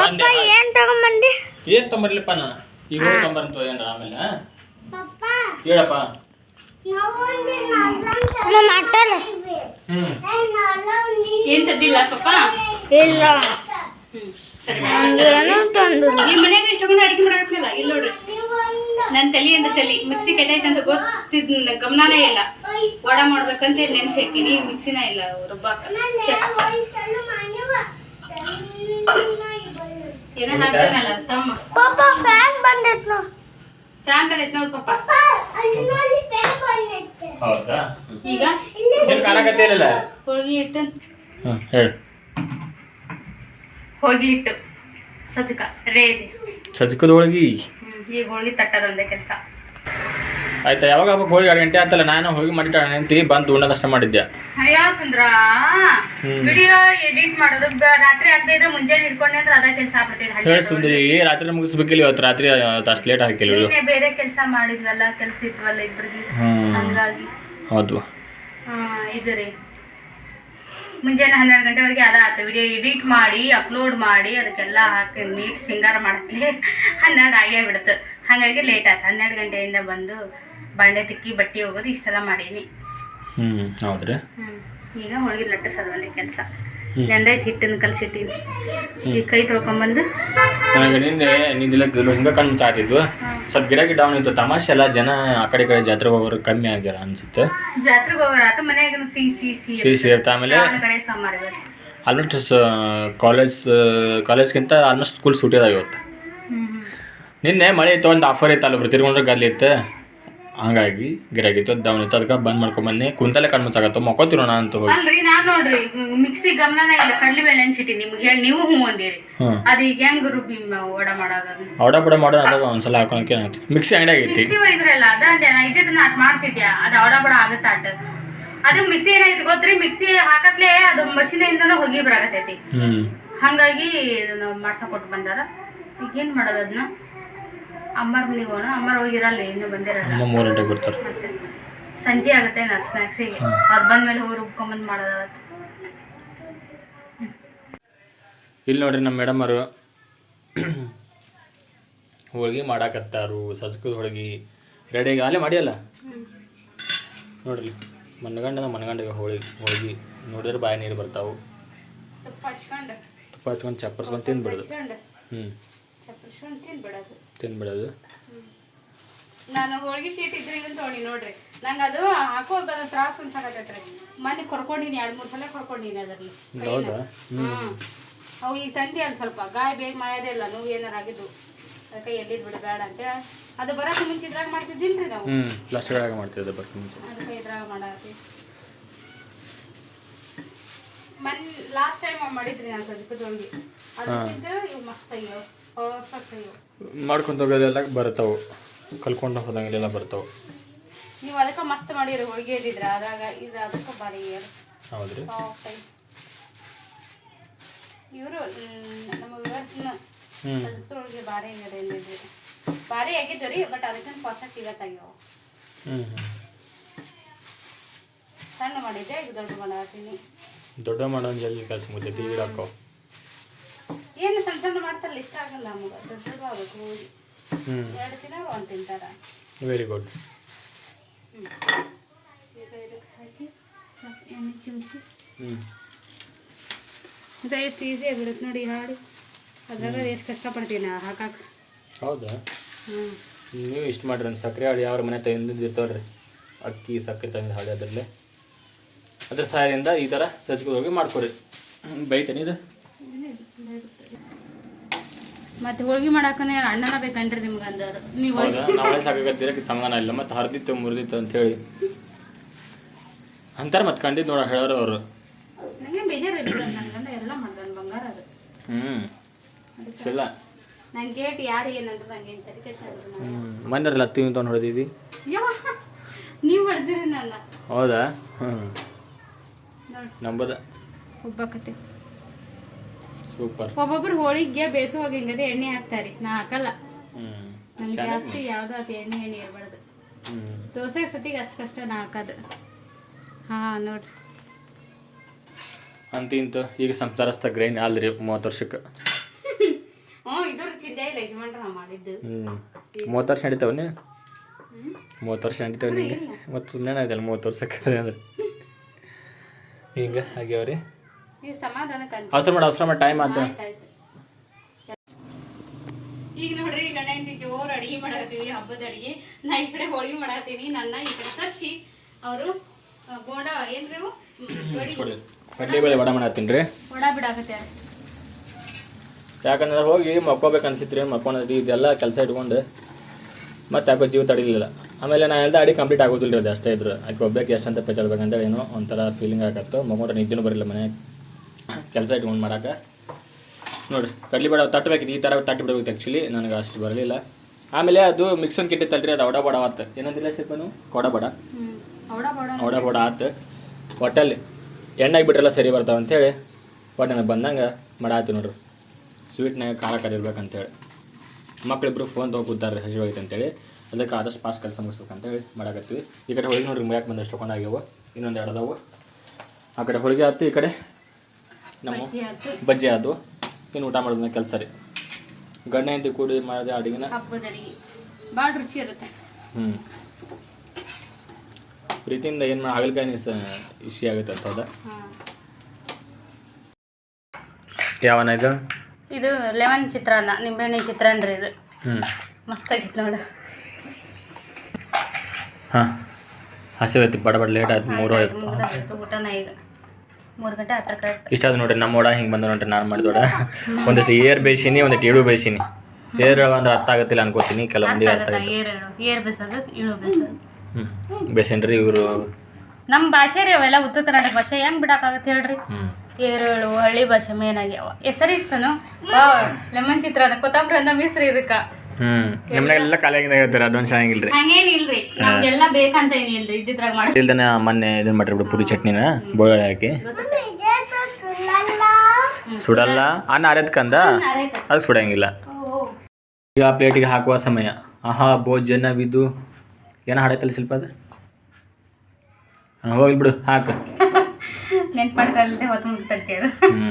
ಪಪ್ಪ ಏನ್ ತಗೊಂಬಂದಿ? ಏನು ತೊಂಬರ್ಲಿಪ್ಪ ನಾನು? ಈಗ ಹೋಗಿ ತೊಂಬರಂತ ಏನ್ರ ಆಮೇಲೆ ಹೇಳಪ್ಪ. ಹ್ಞೂ ಏನು ತದ್ದಿಲ್ಲ ಇಲ್ಲ. ಹ್ಞೂ ಸರಿ ತಂದು ಈ ಮನ್ಯಾಗ ಇಷ್ಟೊಂದು ಅಡಿಗೆ ಮಾಡಾಕ್ತಿಲ್ಲ ಇಲ್ಲ ನೋಡ್ರಿ. ನನ್ನ ತಲೆ ಅಂದ್ರೆ ತಲೆ ಮಿಕ್ಸಿ ಕೆಟ್ಟೈತೆ ಅಂತ ಗೊತ್ತಿದ್ ಗಮನನೇ ಇಲ್ಲ. ವಡ ಮಾಡ್ಬೇಕಂತ ನೆನ್ಸಿ ಹಾಕಿನಿ ಮಿಕ್ಸಿನ ಇಲ್ಲ ರುಬ್ಬಾಕ. ಛೆ, ಪಾಪ ಫ್ಯಾನ್ ಬಂದೈತ್ ಫ್ಯಾನ್ ಬಂದೈತೆ ಫ್ಯಾನ್ ಪಪ್ಪ ಹೌದಾ? ಈಗ ಏನು ಹೋಳ್ಗೆ ಹಿಟ್ಟು. ಹಾ ಹೇಳಿ. ಹೋಳ್ಗೆ ಹಿಟ್ಟು. ಸಜ್ಜಕ ರೇದಿ ಸಜ್ಜಕದ ಹೋಳಿಗೆ? ಹ್ಮ್, ಈಗ ಹೋಳ್ಗೆ ತಟ್ಟದೊಂದೇ ಕೆಲಸ. ಆಯ್ತಾ ಯಾವಾಗ ಹೋಗಿ ಎರಡು ಗಂಟೆ ಆತಲ್ಲ ನಾನು ಹೋಗಿ ಮಾಡಿಟ್ಟ ಹೆಂಡತಿ ಬಂದು ಉಣ್ಣದಷ್ಟ ಮಾಡಿದ್ದೆ. ಅಯ್ಯೋ ಸುಂದ್ರ. ವಿಡಿಯೋ ಎಡಿಟ್ ಮಾಡೋದು ರಾತ್ರಿ ಆಗದೆ ಇದ್ರೆ ಮುಂಜಾನೆ ಹಿಡ್ಕೊಂಡೆ ಅಂದ್ರೆ ಅದ ಕೆಲಸ ಆಗ್ಬಿಡ್ತೈತೆ. ಹೇಳಿ ಸುಂದರಿ ರಾತ್ರಿ ಮುಗಿಸ್ಬೇಕಿಲ್ಲ ಇವತ್ತು ರಾತ್ರಿ ಅಷ್ಟು ಲೇಟ್ ಹಾಕಿಲ್ಲ ಬೇರೆ ಕೆಲಸ ಮಾಡಿದ್ವಲ್ಲ ಕೆಲಸ ಇದ್ವಲ್ಲ ಇಬ್ರಿಗೆ. ಹ್ಞೂ ಹಂಗಾಗಿ. ಹೌದು. ಹಾ ಇದು ರೀ. ಮುಂಜಾನೆ ಹನ್ನೆರಡು ಗಂಟೆವರೆಗೆ ಅದ ಆಯ್ತು ವಿಡಿಯೋ ಎಡಿಟ್ ಮಾಡಿ ಅಪ್ಲೋಡ್ ಮಾಡಿ ಅದಕ್ಕೆಲ್ಲ ಹಾಕಿ ನೀಟ್ ಸಿಂಗಾರ ಮಾಡ್ತೀನಿ ಹನ್ನೆರಡು ಆಗೇ ಬಿಡ್ತು. ಹಾಗಾಗಿ ಲೇಟ್ ಆಯ್ತು. ಹನ್ನೆರಡು ಗಂಟೆಯಿಂದ ಬಂದು ಬಾಂಡೆ ತಿಕ್ಕಿ ಬಟ್ಟೆ ಹೋಗೋದು ಇಷ್ಟೆಲ್ಲ ಮಾಡೀನಿ. ಹ್ಞೂ ಹೌದ್ರಿ. ಈಗ ಹೋಳಿಗೆ ಲಟ್ಟ ಸಲುವಲ್ಲಿ ಕೆಲಸ. ನೆಂದೈತಿ ಹಿಟ್ಟನ್ನು ಕಲಸಿಟ್ಟಿನಿ. ಈ ಕೈ ತೊಳ್ಕೊಂಬಂದು ನಿಂದಿಲ್ಲ ಹಿಂಗೆ ಕಣ್ಣು ಚಾತಿದ್ವು. ಸ್ವಲ್ಪ ಗಿಡ ಗಿಡ ಇತ್ತು ತಮಾಷೆ ಎಲ್ಲ ಜನ ಆ ಕಡೆ ಕಡೆ ಜಾತ್ರೆಗೆ ಹೋಗೋರು ಕಮ್ಮಿ ಆಗ್ಯಾರ ಅನ್ಸುತ್ತೆ. ಜಾತ್ರೆಗೆ ಹೋಗೋರು ಆತ ಮನೆಯಾಗ ಸಿ ಸಿ ಸಿ ಸಿಹಿ ಸೇರ್ತ ಆಮೇಲೆ ಆಲ್ಮೋಸ್ಟ್ ಕಾಲೇಜ್ ಕಾಲೇಜ್ಗಿಂತ ಆಲ್ಮೋಸ್ಟ್ ಸ್ಕೂಲ್ ಸೂಟಿ ಅದಾವ ಇವತ್ತು. ನಿನ್ನೆ ಮಳೆ ಇತ್ತು ಒಂದು ಆಫರ್ ಇತ್ತು ಅಲ್ಲ ತಿರ್ಗೊಂಡ್ರೆ ಗಲ್ಲಿ ಇತ್ತು. ಹಂಗಾಗಿ ಗಿರಾಗಿತ್ತು ಇತ್ತು ಅದಕ್ಕೆ ಬಂದ್ ಮಾಡ್ಕೊಂಬನ್ನಿ ಕುಂತಲೆ ಕಣ್ಣು ಮುಚ್ಚಾಕತ್ತು. ಮಕ್ಕೋತಿರೋಣ ಅಂತ ಹೋಗಿ. ಅಲ್ರಿ ನಾನ್ ನೋಡ್ರಿ ಮಿಕ್ಸಿ ಗಮನನ ಇಲ್ಲ ಕಡ್ಲಿ ಬೇಳೆ ಅನ್ಸಿಟ್ಟಿ ನಿಮ್ಗೆ ಹೇಳಿ ನೀವು ಹ್ಞೂ ಅಂದಿರಿ. ಅದು ಈಗ ಹೆಂಗ್ ರುಬ್ಬಿ ಮ- ವಡ ಮಾಡೋದು ಅವಡ ಬಡ ಮಾಡೋ ಅದಾಗ ಒಂದ್ಸಲ ಹಾಕೊಳಕ್ಕೆ ಏನಾಯ್ತು? ಮಿಕ್ಸಿ ಅಂಗಡಿ ಆಗೈತಿ ಮಿಕ್ಸಿ ಒಯ್ದ್ರಲ್ಲ ಅದ ಅಂದೆ ನಾ ಇದ್ದಿದ್ದು ಅಟ್ ಮಾಡ್ತಿದ್ಯಾ? ಅದು ಅವಡ ಬಡ ಆಗತ್ತ ಅಟ್ ಅದು ಮಿಕ್ಸಿ ಏನಾಯ್ತು ಗೊತ್ತ್ರಿ? ಮಿಕ್ಸಿ ಹಾಕತ್ಲೆ ಅದು ಮಷೀನಿಂದನ ಹೋಗಿ ಬರಾಕತ್ತೈತಿ. ಹ್ಮ್. ಹಾಗಾಗಿ ಮಾಡ್ಸಕ್ ಕೊಟ್ಟು ಬಂದಾರ. ಈಗ ಏನ್ ಮಾಡೋದು ಅದನ್ನ ಅಮ್ಮರ ಮನೆಗೆ ಹೋಗೋಣ ಅಮ್ಮರ್ ಹೋಗಿರಲ್ಲ ಇನ್ನೂ ಬಂದಿರಲ್ಲ. ಅಮ್ಮ ಮೂರು ಗಂಟೆಗೆ ಬರ್ತಾರೆ. ಮತ್ತೆ ಸಂಜೆ ಆಗುತ್ತೆ ನಾ ಸ್ನ್ಯಾಕ್ಸಿಗೆ ಬಂದ ಬಂದ್ಮೇಲೆ ಹೋಗಿ ರುಬ್ಕೊಂಬಂದು ಮಾಡೋದಾಗತ್ತೆ. ಇಲ್ಲಿ ನೋಡ್ರಿ ನಮ್ಮ ಮೇಡಮ್ ಅವರು. ಹೋಳಿಗೆ ಮಾಡಾಕತ್ತಾರು ಸಸ್ಕದ ಹೋಳಿಗೆ ರೆಡಿ ಅಲ್ಲೇ ಮಾಡಿಯಲ್ಲ? ನೋಡ್ರಿ ಮನಗಂಡನ ಮನಗಂಡಿಗೆ ಹೋಳಿಗೆ ಹೋಳಿಗೆ ನೋಡಿದ್ರೆ ಬಾಯಿ ನೀರು ಬರ್ತಾವು. ತುಪ್ಪ ಹಚ್ಕೊಂಡು. ತುಪ್ಪ ಹಚ್ಕೊಂಡು ಚಪ್ಪರ್ಸ್ಕೊಂಡು ತಿಂದ್ಬಿಡ್ದು. ಹ್ಞೂ ಚಪ್ಪರಿಸ್ಕೊಂಡು ತಿನ್ಬಿಡೋದು. ತಿಂದ್ಬಿಡೋದು ನಾನು ಹೋಳಿಗೆ ಶೀಟ್ ಇದ್ರೆ ಇದನ್ನ ತೊಗೊಂಡಿ ನೋಡ್ರಿ. ನಂಗೆ ಅದು ಹಾಕೋದು ತ್ರಾಸ ಅನ್ಸಾಕತ್ತೈತ್ರಿ ಮನೆ ಕೊರ್ಕೊಂಡಿನಿ ಎರಡು ಮೂರು ಸಲ ಕೊರ್ಕೊಂಡಿನಿ ಅದರಲ್ಲಿ. ಹ್ಮ್. ಅವು ಈಗ ತಂದಿ ಅಲ್ಲಿ ಸ್ವಲ್ಪ. ಗಾಯ ಬೇಗ ಮಾಡೋದೇ ಇಲ್ಲ. ನೋವು ಏನಾರ ಆಗಿದ್ದು. ಅದಕ್ಕೆ ಎಲ್ಲಿ ಬಿಡ ಬೇಡ ಅಂತ ಅದು ಬರಕ್ಕೆ ಮುಂಚೆ ಇದ್ರಾಗ ಮಾಡ್ತಿದ್ದಿಲ್ರಿ ನಾವು. ಹ್ಞೂ ಪ್ಲಾಸ್ಟಿಕ್ದಾಗ ಮಾಡ್ತಿದ್ದೆ ಬರ್ತೀನಿ ಮುಂಚೆ. ಅದಕ್ಕೆ ಇದ್ರಾಗ ಮಾಡತ್ತಿ ಮನ್ ಲಾಸ್ಟ್ ಟೈಮ್ ಮಾಡಿದ್ರಿ ನಾನು ಸಜ್ಕದೊಳಗೆ ಅದಕ್ಕಿಂತ ಇವು ಮಸ್ತ್ ಅಯ್ಯೋ ಮಾಡ್ಕೊಂತ ಹೋಗೋದೆಲ್ಲ ಬರ್ತಾವು ಕಲ್ಕೊಂಡು ಹೋದಂಗೆಲ್ಲ ಬರ್ತಾವು ನೀವು ಅದಕ್ಕೆ ಮಸ್ತ್ ಮಾಡಿರಿ ಹೋಳಿಗೆ ಇದ್ದಿದ್ರ. ಅದಾಗ ಇದು ಅದಕ್ಕೆ ಬಾರಿ ಹೌದ್ರಿ? ಇವರು ನಮ್ಮ ಹ್ಞೂ ಬಾರಿ ಭಾರಿ ಏನಿದೆ ಬಾರಿ ಆಗಿದ್ದು ರೀ ಬಟ್ ಅದಕ್ಕೆ ಪರ್ಫೆಕ್ಟ್ ಹ್ಞೂ ಹ್ಞೂ ಸಣ್ಣ ಮಾಡಿದ್ದೆ ಈಗ ದೊಡ್ಡ ಮಾಡತ್ತೀನಿ ದೊಡ್ಡ ಮಾಡೋ ಜಲ್ದಿ ಕೆಲಸ ಮುಗ್ದೈತಿ ಈಗ ಹಾಕೋ ಏನು ಸಣ್ಣ ಸಣ್ಣ ಮಾಡ್ತಾರಲ್ಲ ಇಷ್ಟ ಆಗಲ್ಲ ನಮಗೆ. ದೊಡ್ಡ ದೊಡ್ಡ ಆಗ್ಬೇಕು ಹೋಗಿ ಎರಡು ದಿನ ಒಂದು ತಿಂತಾರ. ವೆರಿ ಗುಡ್ ಹಾಕಿ ಎಣ್ಣೆ ಚಿಮ್ಸಿ ಹ್ಞೂ ಇದು ಎಷ್ಟು ಈಸಿ ಆಗಿಬಿಡುತ್ತೆ ನೋಡಿ ಹಾಡಿ. ಅದ್ರಾಗ ಎಷ್ಟು ಕಷ್ಟಪಡ್ತೀನಿ ಹಾಕಕ್ಕೆ ಹೌದಾ? ನೀವು ಇಷ್ಟು ಮಾಡ್ರಿ ಸಕ್ಕರೆ ಹಾಳು ಯಾವ್ರ ಮನೆ ತಂದಿರ್ತಾವ್ರಿ ಅಕ್ಕಿ ಸಕ್ಕರೆ ತಂದು ಹಾಡಿ ಅದರಲ್ಲೇ. ಅದ್ರ ಸಹಾಯದಿಂದ ಈ ಥರ ಸಜ್ಜಿಗೆ ಹೋಗಿ ಮಾಡ್ಕೊರಿ ಬೈತೇನೆ ಇದು. ಮತ್ತೆ ಹೋಳ್ಗೆ ಮಾಡಕ್ಕನೇ ಅಣ್ಣನ ಬೇಕನ್ರಿ ನಿಮ್ಗೆ ಅಂದವ್ರು. ನೀವು ನಾಳೆ ಸಾಕಾಗತ್ತಿರಕ್ಕೆ ಸಮಾಧಾನ ಇಲ್ಲ. ಮತ್ತೆ ಹರಿದಿತ್ತು ಮುರಿದಿತ್ತು ಅಂತೇಳಿ ಅಂತಾರೆ ಮತ್ತೆ ಕಂಡಿದ್ ನೋಡ ಹೇಳೋರು ಅವರು. ನನಗೆ ಬೇಜಾರು ಇರ್ತದೆ ನನ್ನ ಗಂಡ ಎಲ್ಲ ಮಾಡ್ದಾನೆ ಬಂಗಾರ ಅದು. ಹ್ಞೂ ಇಲ್ಲ. ನಾನು ಕೇಳಿ ಯಾರು ಏನಂದ್ರೆ ನಂಗೆ ಏನು ತಲೆ ಕೆಟ್ಟು ಹ್ಞೂ ಮೊನ್ನೆ ಲತ್ತಿ ಅಂತ ಹೊಡೆದಿದ್ದಿ ನೀವು ಹೊಡೆದಿರಿ ನನ್ನ ಹೌದಾ ಹ್ಞೂ ನಂಬದ. ಒಬ್ಬಕತ್ತೆ ಸೂಪರ್ ಒಬ್ಬೊಬ್ರು ಹೋಳಿಗೆ ಬೇಸು ಹಿಂಗದೆ ಎಣ್ಣೆ ಹಾಕ್ತಾರೆ. ನಾ ಹಾಕಲ್ಲ. ಜಾಸ್ತಿ ಯಾವ್ದು ಅದು ಎಣ್ಣೆ ಎಣ್ಣೆ ಇರಬಾರ್ದು. ದೋಸೆ ಸತಿಗೆ ಅಷ್ಟು ಕಷ್ಟ ನಾ ಹಾಕೋದು. ಹಾ ನೋಡ್ರಿ. ಅಂತ ಇಂತ ಈಗ ಸಂಸಾರಸ್ಥ ಗ್ರೈನ್ ಆಲ್ರಿ ಮೂವತ್ತು ವರ್ಷಕ್ಕೆ. ಹ್ಞೂ ಇದ್ರ ಚಿಂತೆ ಇಲ್ಲ ಯಜಮಾನ್ರ ನಾ ಮಾಡಿದ್ದು. ಹ್ಞೂ ಮೂವತ್ತು ವರ್ಷ ನಡೀತಾವನೇ ಮೂವತ್ತು ವರ್ಷ ನಡೀತಾವ ಮತ್ತೆ ಮತ್ತು ಸುಮ್ಮನೆ ಆಯ್ತಲ್ಲ ಮೂವತ್ತು ವರ್ಷಕ್ಕೆ? ಅಂದ್ರೆ ಹಿಂಗೆ ಆಗ್ಯಾವ್ರಿ ಈಗ ಸಮಾಧಾನಕ್ಕೆ ಅಂತ ಅವಸರ ಮಾಡಿ ಅವಸರ ಮಾಡಿ ಟೈಮ್ ಆತ ಈಗ ನೋಡ್ರಿ ಗಂಡ ಹೆಂಡತಿ ಜೋರ್ ಅಡಿಗೆ ಮಾಡತ್ತೀವಿ ಹಬ್ಬದ ಅಡಿಗೆ. ನಾ ಈ ಕಡೆ ಹೋಳಿಗೆ ಮಾಡತ್ತೀನಿ ನನ್ನ ಈ ಕಡೆ ಸರ್ಸಿ ಅವರು ಬೋಂಡ ಏನ್ರಿ ಇವು? ಬಡಿ. ವಡಿ. ಕೊಡಿ. ಕಡ್ಲೆಬೇಳೆ ವಡ ಮಾಡತ್ತೀನಿ ರೀ. ವಡ ಬಿಡಾಕತ್ಯಾರ ಯಾಕಂದ್ರೆ ಹೋಗಿ ಮಕ್ಕೋಬೇಕು ಅನ್ಸಿತ್ರಿ ಮಕ್ಕೊಂಡಿ ಇದೆಲ್ಲ ಕೆಲಸ ಇಟ್ಕೊಂಡು ಮತ್ತೆ ಯಾಕೋ ಜೀವ ತಡಿಲಿಲ್ಲ. ಆಮೇಲೆ ನಾ ಎಲ್ಲ ಅಡಿ ಕಂಪ್ಲೀಟ್ ಆಗೋದಿಲ್ಲ ರೀ ಅದು ಅಷ್ಟೇ ಇದ್ರು. ಆಕೆ ಒಬ್ಬಕ್ಕೆ ಎಷ್ಟಂತ ಪೆಚ್ಚಾಡ್ಬೇಕಂತೇಳಿ ಏನೋ ಒಂಥರ ಫೀಲಿಂಗ್ ಆಗತ್ತು ಮಗೊಂಡ್ರೆ ನಿದ್ದೆನೂ ಬರಲಿಲ್ಲ ಮನೆ ಕೆಲಸ ಇಟ್ಕೊಂಡು ಮಾಡಕ್ಕೆ. ನೋಡಿರಿ ಕಡ್ಲಿಬೇಡ ತಟ್ಟಬೇಕಿತ್ತು, ಈ ಥರ ತಟ್ಟು ಬಿಡ್ಬೇಕು ಆ್ಯಕ್ಚುಲಿ ನನಗೆ ಅಷ್ಟು ಬರಲಿಲ್ಲ. ಆಮೇಲೆ ಅದು ಮಿಕ್ಸನ್ ಕಿಟ್ಟಿತ್ತಲ್ರಿ ಅದು ಅವಡ ಬಡ ಆತು. ಏನಂದಿಲ್ಲ ಸಿಪ್ಪನು ಕೊಡಬೇಡ ಒಡಬಡ ಆತು. ಒಟ್ಟಲ್ಲಿ ಎಣ್ಣೆಗೆ ಬಿಟ್ರೆಲ್ಲ ಸರಿ ಬರ್ತಾವ ಅಂತೇಳಿ. ಒಟ್ಟು ನನಗೆ ಬಂದಂಗೆ ಮಾಡಾತಿ ನೋಡ್ರಿ. ಸ್ವೀಟ್ನಾಗ ಖಾರ ಕರಿರ್ಬೇಕಂತೇಳಿ. ಮಕ್ಕಳಿಬ್ರು ಫೋನ್ ತೊಗೊಂಡು ಕೂತಾರೆ ಹಸಿವಾಗೈತೆ ಅಂತೇಳಿ. ಅದಕ್ಕೆ ಆದಷ್ಟು ಪಾಸ್ ಕೆಲಸ ಮುಗಿಸ್ಬೇಕಂತೇಳಿ ಮಾಡಾಕತ್ತೀವಿ. ಈ ಕಡೆ ಹೋಳಿಗೆ ನೋಡ್ರಿ ಮುಗ್ಯಾಕೆ ಬಂದಷ್ಟು ಕೊಂಡಾಗ್ಯವು ಇನ್ನೊಂದು ಎರಡು ಅದಾವು. ಆ ಕಡೆ ಹೋಳಿಗೆ ಆಯ್ತು ಈ ಕಡೆ. ನಮ್ಮ ಬಜ್ಜಿ ಅದು ಇನ್ನು ಊಟ ಮಾಡೋದನ್ನ ಕೆಲಸ ರೀ. ಗಂಡ ಹೆಂಡತಿ ಕೂಡಿ ಮಾಡಿದ ಅಡುಗೆನ ಹ್ಮ್ ಅಡಿಗೆ. ಭಾಳ ರುಚಿ ಇರುತ್ತೆ. ಹ್ಞೂ ಪ್ರೀತಿಯಿಂದ ಏನು ಮಾಡಿ ಹಾಗಲಕಾಯಿ ಇಸಿ ಆಗುತ್ತೆ ಅಂತ ಹಾಂ. ಯಾವನ ಇದು? ಇದು ಲೆಮನ್ ಚಿತ್ರಾನ್ನ ನಿಂಬೆಹಣ್ಣಿನ ಚಿತ್ರಾನ್ನ ರೀ ಇದು. ಹ್ಞೂ ಮಸ್ತಾಗಿತ್ತು ನೋಡು. ಹಾಂ. ಹಸಿವೆ ಬಡ ಬಡ ಲೇಟ್ ಆಯ್ತು ಮೂರು ಆಯ್ತು ಊಟನ ಈಗ. ಮೂರು ಗಂಟೆ ಹತ್ರ ಕರೆಕ್ಟ್ ಇಷ್ಟ ಅದು ನೋಡ್ರಿ ನಮ್ಮ ಓಡ ಹಿಂಗೆ ಬಂದ ನೋಡ್ರಿ ನಾನು ಮಾಡಿದೋಡ ಒಂದಿಷ್ಟು ಏರ್ ಬೇಯಿಸಿನಿ ಒಂದಿಷ್ಟು ಏಳು ಬೇಯಿಸಿನಿ. ಏರ್ ಅಂದ್ರೆ ಅರ್ಥ ಆಗುತ್ತಿಲ್ಲ ಅನ್ಕೋತೀನಿ ಕೆಲವೊಂದಿಗೆ ಅರ್ಥ ಆಗುತ್ತೆ. ಏರ್ ಏರ್ ಬೇಸೋದು ಇಳು ಬೇಸೋದು ಹ್ಞೂ ಬೇಸೇನ್ರಿ ಇವರು? ನಮ್ಮ ಭಾಷೆ ರೀ ಅವೆಲ್ಲ ಉತ್ತರ ಕರ್ನಾಟಕ ಭಾಷೆ ಹೆಂಗೆ ಬಿಡಕ್ಕಾಗತ್ತೆ ಹೇಳ್ರಿ? ಹ್ಞೂ ಹಳ್ಳಿ ಭಾಷೆ ಮೇನ್ ಆಗ್ಯಾವ ಹೆಸರಿತ್ತನು? ಲೆಮನ್ ಚಿತ್ರಾನ್ನ ಕೊತ್ತಂಬರಿ ಅಂತ ಮಿಸ್ರಿ ಇದಕ್ಕ. ನಿಮ್ಮನೆಗೆಲ್ಲ ಖಾಲಿಯಾಗಿಂದ ಹೇಳ್ತಾರೆ ಅಡ್ವಾನ್ಸ್ ಆಗಂಗಿಲ್ಲ ರೀ ಹಂಗೇನಿಲ್ರಿ ನಮ್ಗೆಲ್ಲ ಬೇಕಂತ ಏನಿಲ್ರಿ ಇದ್ದಿದ್ರಾಗ ಮಾಡಿ ಇಲ್ದನೆ ಮೊನ್ನೆ ಇದನ್ನ ಮಾಡಿರ್ಬಿಡು ಪುರಿ ಚಟ್ನಿನ ಬೋಳೆ ಹಾಕಿ. ಸುಡಲ್ಲ. ಅನ್ನ ಅರೆದ್ಕಂದ ಅದು ಸುಡಂಗಿಲ್ಲ. ಈಗ ಪ್ಲೇಟಿಗೆ ಹಾಕುವ ಸಮಯ. ಆಹಾ ಭೋಜನವಿದು. ಏನೋ ಹಾಡೈತಲ್ಲ ಸ್ವಲ್ಪ ಅದು? ಹಾಂ ಹೋಗ್ಲಿ ಬಿಡು ಹಾಕು. ನೆನ್ಪು ಮಾಡ್ಕೊಳ್ಳದೆ ಹೊತ್ತು ಮುಗಿತೈತಿ ಅದು. ಹ್ಞೂ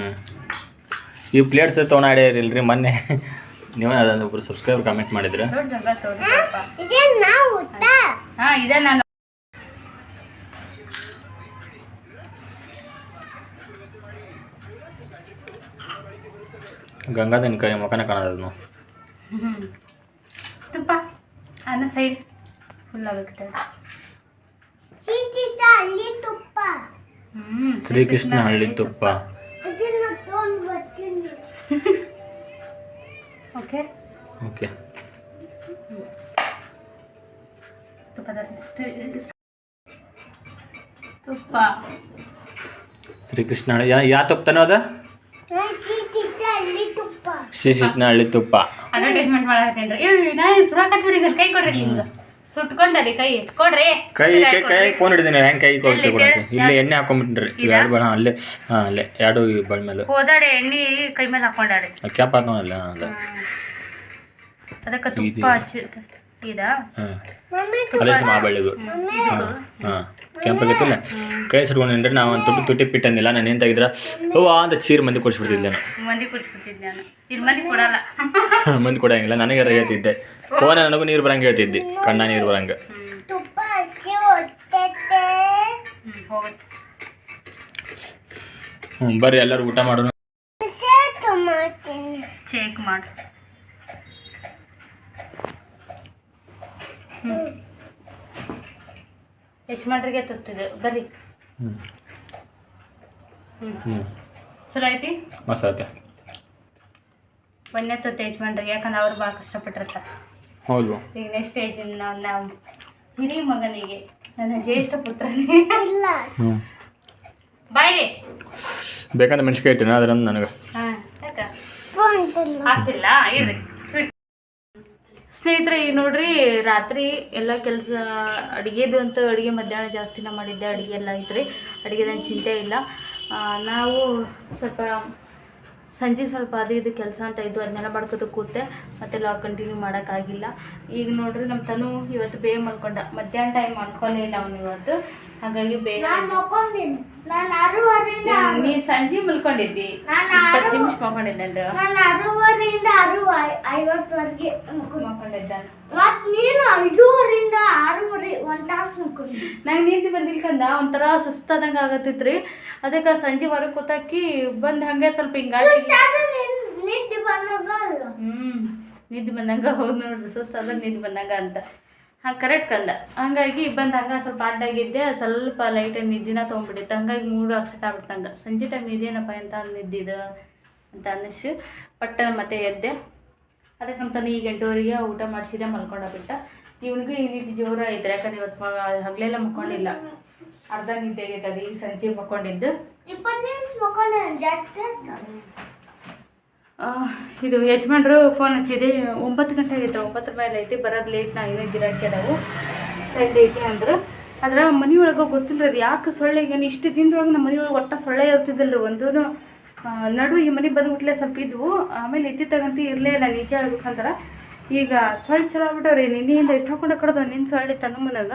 ಈ ಪ್ಲೇಟ್ಸ್ ತೊಗೊಂಡಾಡ್ಯಾರಿಲ್ರಿ ಮೊನ್ನೆ. ನೀವು ಅದನ್ನು ಒಬ್ರು ಸಬ್ಸ್ಕ್ರೈಬರ್ ಕಮೆಂಟ್ ಮಾಡಿದ್ರೆ. ಗಂಗಾ ಇದೇ ಹಾ ನಾನು. ಗಂಗಾಧನ್ ಕೈ ಮುಖನ ಕಾಣೋದು ಹ್ಮ್. ತುಪ್ಪ ಅನ್ನ ಸೈಡ್ ಫುಲ್ ಆಗುತ್ತೆ. ಚೀಟಿಸ ಅಲ್ಲಿ ತುಪ್ಪ. ಶ್ರೀಕೃಷ್ಣ ಹಳ್ಳಿ ತುಪ್ಪ. ಓಕೆ ಓಕೆ ತುಪ್ಪ. ಶ್ರೀಕೃಷ್ಣ ಯಾ ಯಾ ತುಪ್ಪನೋ ಅದ? ಶ್ರೀ ಕೃಷ್ಣ ಹಳ್ಳಿ ತುಪ್ಪ. ಅಡ್ವರ್ಟೈಸ್ಮೆಂಟ್ ಮಾಡಕತ್ತೇನ್ರಿ ಏ ನಾ ಸುರಾಕ ಕೈ ಕೊಡ್ರಿ. ಹಿಂಗ ಸುಟ್ಕೊಂಡರಿ ಕೈ ಕೊಡ್ರಿ ಕೈ ಕೈ ಕೈ ಫೋನ್ ಹಿಡಿದಿನಿ ಹೆಂಗೆ ಕೈ ಕೊಡ್ತಿ ಇಲ್ಲಿ ಎಣ್ಣೆ ಹಾಕೊಂಡ್ಬಿಟ್ರಿ ಎರಡು ಬಳ ಅಲ್ಲೇ ಹಾ ಅಲ್ಲೇ ಎರಡು ಬಳ ಮೇಲೆ. ಹೋದಾಡೆ ಎಣ್ಣೆ ಕೈ ಮೇಲೆ ಹಾಕೊಂಡಾರಿ. ಕ್ಯಾಪ್ ಹಾಕೋಣ ಅಲ್ಲ. ಅದಕ್ಕೆ ತುಪ್ಪ ಹಚ್ಚಿ ಇದಾ? ಹಾಂ. ಅದೇ ಸಮ ಬೆಳ್ಳಿಗೂ ಹಾಂ ಹಾಂ. ಕೆಂಪಾಗೈತಿಲ್ಲ ಕೈ ಸುಟ್ಕೊಂಡ್ರೆ ನಾವು ಒಂದು ತುಟ್ಟಿ ತುಟ್ಟಿ ಪಿಟ್ಟಂದಿಲ್ಲ. ನಾನು ಏನು ತೆಗಿದ್ರೆ? ಹೂವ ಅಂತ ಚೀರ್ ಮಂದಿ ಕೊಡಿಸ್ಬಿಡ್ತಿದ್ದೆ ನಾನು. ಮಂದಿ ಕುಡಿಸ್ಬಿಡ್ತಿದ್ದೆ ನಾನು. ಇಲ್ಲಿ ಮಂದಿ ಕೊಡಲ್ಲ. ಮಂದಿ ಕೊಡಂಗಿಲ್ಲ. ನನಗೆ ಹೇಳ್ತಿದ್ದೆ. ಫೋನ್ ನನಗೂ ನೀರು ಬರಂಗೆ ಹೇಳ್ತಿದ್ದೆ. ಕಣ್ಣ ನೀರು ಬರಂಗೆ. ಹ್ಞೂ ಬರ್ರಿ ಎಲ್ಲರೂ ಊಟ ಮಾಡೋಣ. ಚೇಕ್ ಮಾಡು. ಎಷ್ಟು ಮಾಡ್ರಿಗೆ ತುತ್ತಿದೆ ಬರ್ರಿ. ಹ್ಞೂ ಹ್ಮ್. ಹ್ಞೂ ಚಲೋ ಐತಿ? ಮಸಾಲೆ ಒಂದೇ ತುತ್ತು ಯಜಮಾನ್ರಿಗೆ ಯಾಕಂದ್ರೆ ಅವ್ರು ಭಾಳ ಕಷ್ಟಪಟ್ಟಿರ್ತಾರೆ. ಹೌದು. ಈಗ ನೆಕ್ಸ್ಟ್ ಸ್ಟೇಜ್ ನಾವು ನಾವು ಹಿರಿ ಮಗನಿಗೆ ನನ್ನ ಜ್ಯೇಷ್ಠ ಪುತ್ರನಿಗೆ. ಇಲ್ಲ. ಹ್ಞೂ ಬಾಯ್ಲಿ. ಬೇಕಂದ್ರೆ ಮೆಣಸಿಕಾಯಿ ಇಟ್ಟಿನ ಅದ್ರಂದು ನನಗೆ. ಹಾಂ ಯಾಕ? ಆಗ್ತಿಲ್ಲ ಸ್ನೇಹಿತರೆ ಈಗ ನೋಡ್ರಿ ರಾತ್ರಿ ಎಲ್ಲ ಕೆಲಸ, ಅಡುಗೆದು ಅಂತ ಅಡುಗೆ ಮಧ್ಯಾಹ್ನ ಜಾಸ್ತಿನ ಮಾಡಿದ್ದೆ, ಅಡುಗೆ ಎಲ್ಲ ಐತ್ರಿ. ಅಡುಗೆದೇನು ಚಿಂತೆ ಇಲ್ಲ. ನಾವು ಸ್ವಲ್ಪ ಸಂಜೆ ಸ್ವಲ್ಪ ಅದು ಇದು ಕೆಲಸ ಅಂತ ಇದ್ದು ಅದನ್ನೆಲ್ಲ ಮಾಡ್ಕೋದು ಕೂತೆ, ಮತ್ತೆ ಲಾಗ್ ಕಂಟಿನ್ಯೂ ಮಾಡೋಕ್ಕಾಗಿಲ್ಲ. ಈಗ ನೋಡ್ರಿ ನಮ್ಮ ತನು ಇವತ್ತು ಬೇಗ ಮಲ್ಕೊಂಡ. ಮಧ್ಯಾಹ್ನ ಟೈಮ್ ಮಲ್ಕೊಂಡೇ ಇಲ್ಲ ಅವನು ಇವತ್ತು. ಹಾಗಾಗಿ ಬೇಗ ನಾನು ಸಂಜೆ ಮಲ್ಕೊಂಡಿದ್ದಿ. ಇಪ್ಪತ್ತು ನಿಮಿಷ ಮಲ್ಕೊಂಡಿದ್ದೆ ನಾನು ಆರೂವರೆಯಿಂದ ಆರು ಐವತ್ತುವರೆಗೆ ಮಕ್ಕೊಂಡು ಮಲ್ಕೊಂಡಿದ್ದಾನೆ ಮತ್ ನೀನು ಐದೂವರೆಯಿಂದ ಆರೂವರೆ ಒಂದ್ ತಾಸು ಮಕ್ಕೊಂಡು ನಂಗೆ ನಿಂತು ಬಂದಿಲ್ಕಂದ ಒಂಥರ ಸುಸ್ತಾದಂಗ ಆಗತ್ತಿತ್ರಿ. ಅದಕ್ಕೆ ಸಂಜೆ ಹೊರಗೆ ಕೂತಾಕಿ ಬಂದು ಹಂಗೆ ಸ್ವಲ್ಪ ಹಿಂಗಾಗಿ ನಿದ್ದೆ ಬಂದಾಗ ಹ್ಞೂ ನಿದ್ದೆ ಬಂದಂಗ ಹೌದು ನೋಡ್ರಿ ಸುಸ್ತಾದ ನಿದ್ದೆ ಬಂದಂಗ ಅಂತ. ಹಂಗೆ ಕರೆಕ್ಟ್ ಕಂದ. ಹಂಗಾಗಿ ಬಂದು ಹಂಗೆ ಸ್ವಲ್ಪ ಅಡ್ಡಾಗಿದ್ದೆ ಸ್ವಲ್ಪ ಲೈಟಾಗಿ ನಿದ್ದಿನ ತೊಗೊಂಡ್ಬಿಟ್ಟಿತ್ತು ಹಂಗಾಗಿ ಮೂರು ಅಪ್ಸೆಟ್ ಆಗ್ಬಿಟ್ಟಂಗ ಸಂಜೆ ಟೈಮ್ ಇದೇನಪ್ಪ ಎಂತ ನಿದ್ದಿದ ಅಂತ ಅನ್ನಿಸಿ ಪಟ್ಟ ಮತ್ತೆ ಎದ್ದೆ. ಅದಕ್ಕೆ ತನ್ನ ಈಗ ಎಂಟುವರೆಗೆ ಊಟ ಮಾಡಿಸಿದೆ ಮಲ್ಕೊಂಡೋಗ್ಬಿಟ್ಟ ಬಿಟ್ಟ. ಇವನಿಗೂ ಈ ನಿದ್ದೆ ಜೋರ ಐತ್ರಿ ಯಾಕಂದ್ರೆ ಇವತ್ತು ಹಗಲೆಲ್ಲ ಮಕ್ಕೊಂಡಿಲ್ಲ. ಅರ್ಧ ನಿದ್ದೆ ಆಗೈತೆ ಅದು ಈಗ ಸಂಜೆ ಮಕ್ಕೊಂಡಿದ್ದು ಇಪ್ಪತ್ತು ನಿಮಿಷ ಮಕ್ಕೊಂಡು ಜಾಸ್ತಿ ಆಯ್ತು. ಆ, ಇದು ಯಜಮಾನ್ರು ಫೋನ್ ಹಚ್ಚಿದೆ. ಒಂಬತ್ತು ಗಂಟೆ ಆಗೈತೆ ಒಂಬತ್ತರ ಮೇಲೆ ಐತಿ ಬರೋದು ಲೇಟ್ ನಾ ಇನ್ನೂ ಗಿರಾಕಿ ಅದಾವು ಟೆನ್ ಐತಿ ಅಂದ್ರೆ. ಆದ್ರೆ ಮನೆ ಒಳಗೆ ಗೊತ್ತಿಲ್ಲ ಅದು ಯಾಕೆ ಸೊಳ್ಳೆ ಏನು ಇಷ್ಟು ದಿನದೊಳಗೆ ನಮ್ಮ ಮನೆಯೊಳಗೆ ಒಟ್ಟ ಸೊಳ್ಳೆ ಇರ್ತಿದ್ದಿಲ್ಲ ರೀ ಒಂದೂ ನಡು ಈ ಮನೆ ಬಂದ್ಬಿಟ್ಲೆ ಸ್ವಲ್ಪ ಇದ್ವು. ಆಮೇಲೆ ಇತ್ತಿತ್ತಾಗಂತ ಇರಲೇ ಇಲ್ಲ ನಿಜ ಹೇಳ್ಬೇಕಂದ್ರೆ. ಈಗ ಸೊಳ್ಳೆ ಚಲೋ ಆಗ್ಬಿಟ್ಟವ್ರಿ ನಿನ್ನೆಯಿಂದ ಎಷ್ಟು ಹಾಕೊಂಡು ಕಡ್ದವ ನಿನ್ನ ಸೊಳ್ಳೆ ತನ್ನ ಮನಾಗ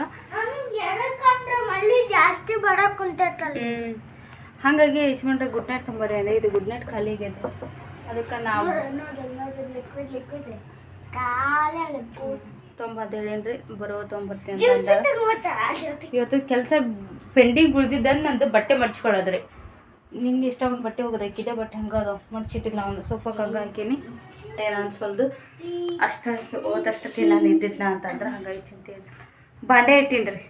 ಜಾಸ್ತಿ ಬರಕ್ ಕುಂತೈತಲ್ಲ. ಹಾಗಾಗಿ ಯಜಮಾನ್ರೆ ಗುಡ್ ನೈಟ್ ಸಂಬಾರಿ ಇದು ಗುಡ್ ನೈಟ್ ಖಾಲಿಗೆ ಅದಕ್ಕೆ ನಾವು ಲಿಕ್ವಿಡ್ ಲಿಕ್ವಿಡ್ ತೊಂಬತ್ತೇಳೇನ್ರಿ? ಬರೋ ತೊಂಬತ್ತೆ ಅಂತ ಜ್ಯೂಸ್ ಅಂದ. ತಗೊಂಡ್ಬಿಡ್ತಾರ ಆ ಜೊತೆಗೆ. ಇವತ್ತು ಕೆಲಸ ಪೆಂಡಿಂಗ್ ಉಳಿದಿದ್ದಲ್ಲಿ ನಂದು ಬಟ್ಟೆ ಮಡ್ಚ್ಕೊಳ್ಳೋದ್ರಿ. ನಿಂಗೆ ಇಷ್ಟ ಒಂದು ಬಟ್ಟೆ ಹೋಗೋದಕ್ಕಿದೆ ಬಟ್ ಹಂಗೆ ಅದಾವ ಮಡ್ಚಿಟ್ಟಿಲ್ಲ ಒಂದು ಸೋಫಾಕ್ಕೆ ಹಂಗೆ ಹಾಕೀನಿ. ಏನು ಅನ್ಸೊಲ್ದು ಅಷ್ಟು ಓದಷ್ಟಕ್ಕೆ ನಾನು ಇದ್ದಿದ್ನ ಅಂತಂದ್ರೆ ಹಂಗಾಗಿ ತಿಂತೀನಿ ಬಾಂಡೆ ಇಟ್ಟೀನಿ ರೀ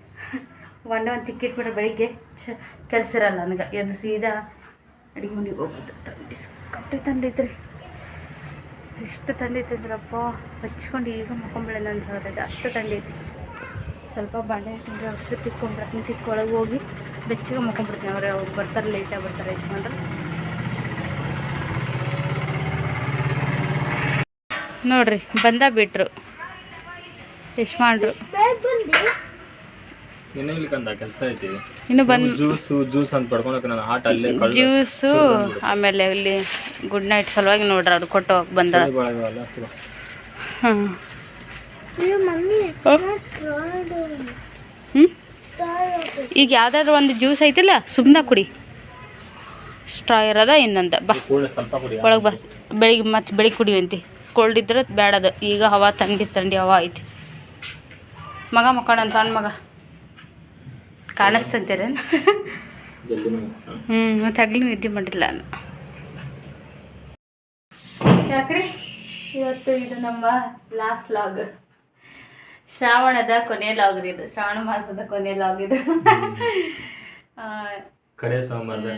ಬಾಂಡೆ ಒಂದು ತಿಕ್ಕಿಟ್ಬಿಟ್ರೆ ಬೆಳಿಗ್ಗೆ ಚ ಕೆಲಸ ಇರಲ್ಲ ನನಗೆ. ಎದ್ದು ಸೀದಾ ಅಡುಗೆ ಮನೆಗೆ ಹೋಗ್ಬೋದು ತಂಡಿ ಸಿಕ್ಕಾಪಟ್ಟೆ ತಂದಿದ್ರಿ. ಎಷ್ಟು ತಂದಿತ್ತಂದ್ರಪ್ಪ ಹಚ್ಕೊಂಡು ಈಗ ಮಕ್ಕೊಂಬಿಳೆ ಅಂತ ಸಹೋದರ ಅಷ್ಟು ತಂದೈತಿ ಸ್ವಲ್ಪ ಬಾಂಡೆ ಇಟ್ಟಿದ್ರೆ ಅಷ್ಟು ತಿಕ್ಕೊಂಡ್ಬಿಡ್ತೀನಿ ತಿಕ್ಕೊಳಗೆ ಹೋಗಿ ಬೆಚ್ಚಗೆ ಮಕ್ಕೊಂಬಿಡ್ತೀನಿ ಅವ್ರೆ, ಅವ್ರು ಬರ್ತಾರೆ ಲೇಟಾಗಿ ಬರ್ತಾರೆ ಯಜಮಾನ್ರು. ನೋಡ್ರಿ, ಬಂದ ಬಿಟ್ರು. ಯಜಮಾನ್ರು. ಇನ್ನೂ ಇಲ್ಲಿಕಂದ ಕೆಲಸ ಐತಿ. ಇನ್ನು ಬಂದು ಜ್ಯೂಸು ಜ್ಯೂಸ್ ಅಂತ ಪಡ್ಕೊಳಕ್ಕೆ ನಾನು ಆಟ ಅಲ್ಲೇ ಕಳ್ಳ ಜ್ಯೂಸು ಆಮೇಲೆ ಇಲ್ಲಿ ಗುಡ್ ನೈಟ್ ಸಲುವಾಗಿ ನೋಡ್ರಿ ಅವ್ರು ಕೊಟ್ಟು ಹೋಗಿ ಹ್ಞೂ ಈಗ ಯಾವ್ದಾದ್ರು ಒಂದು ಜ್ಯೂಸ್ ಐತಿಲ್ಲ ಸುಮ್ಮನೆ ಕುಡಿ. ಸ್ಟ್ರಾ ಇರೋದ ಇನ್ನೊಂದ. ಬಾ. ಕೂಡ ಸ್ವಲ್ಪ ಕುಡಿ ಒಳಗೆ ಬಾ. ಬೆಳಿಗ್ಗೆ ಮತ್ತೆ ಬೆಳಿಗ್ಗೆ ಕುಡಿಯುವಂತಿ ಕೋಲ್ಡ್ ಇದ್ರೆ ಬೇಡದು ಈಗ ಹವಾ ತಂಡಿ ತಂಡಿ ಹವಾ ಐತಿ. ಮಗ ಮಕ್ಕಳ ನನ್ನ ಸಣ್ಣ ಮಗ. ಕಾಣಿಸ್ತಂತೀರೇನು ನಾನು. ಹ್ಞೂ ಮತ್ತು ಹಗ್ಲಿ ನಿದ್ದೆ ಮಾಡಿಲ್ಲ ನಾನು. ಯಾಕ್ರಿ? ಇವತ್ತು ಇದು ನಮ್ಮ ಲಾಸ್ಟ್ ಲಾಗ್ ಶ್ರಾವಣದ ಕೊನೆ ಲಾಗ್ ಇದು. ಶ್ರಾವಣ ಮಾಸದ ಕೊನೆ ಲಾಗ್ ಇದು. ಆ, ಕಡೆ ಸೋಮವಾರದ.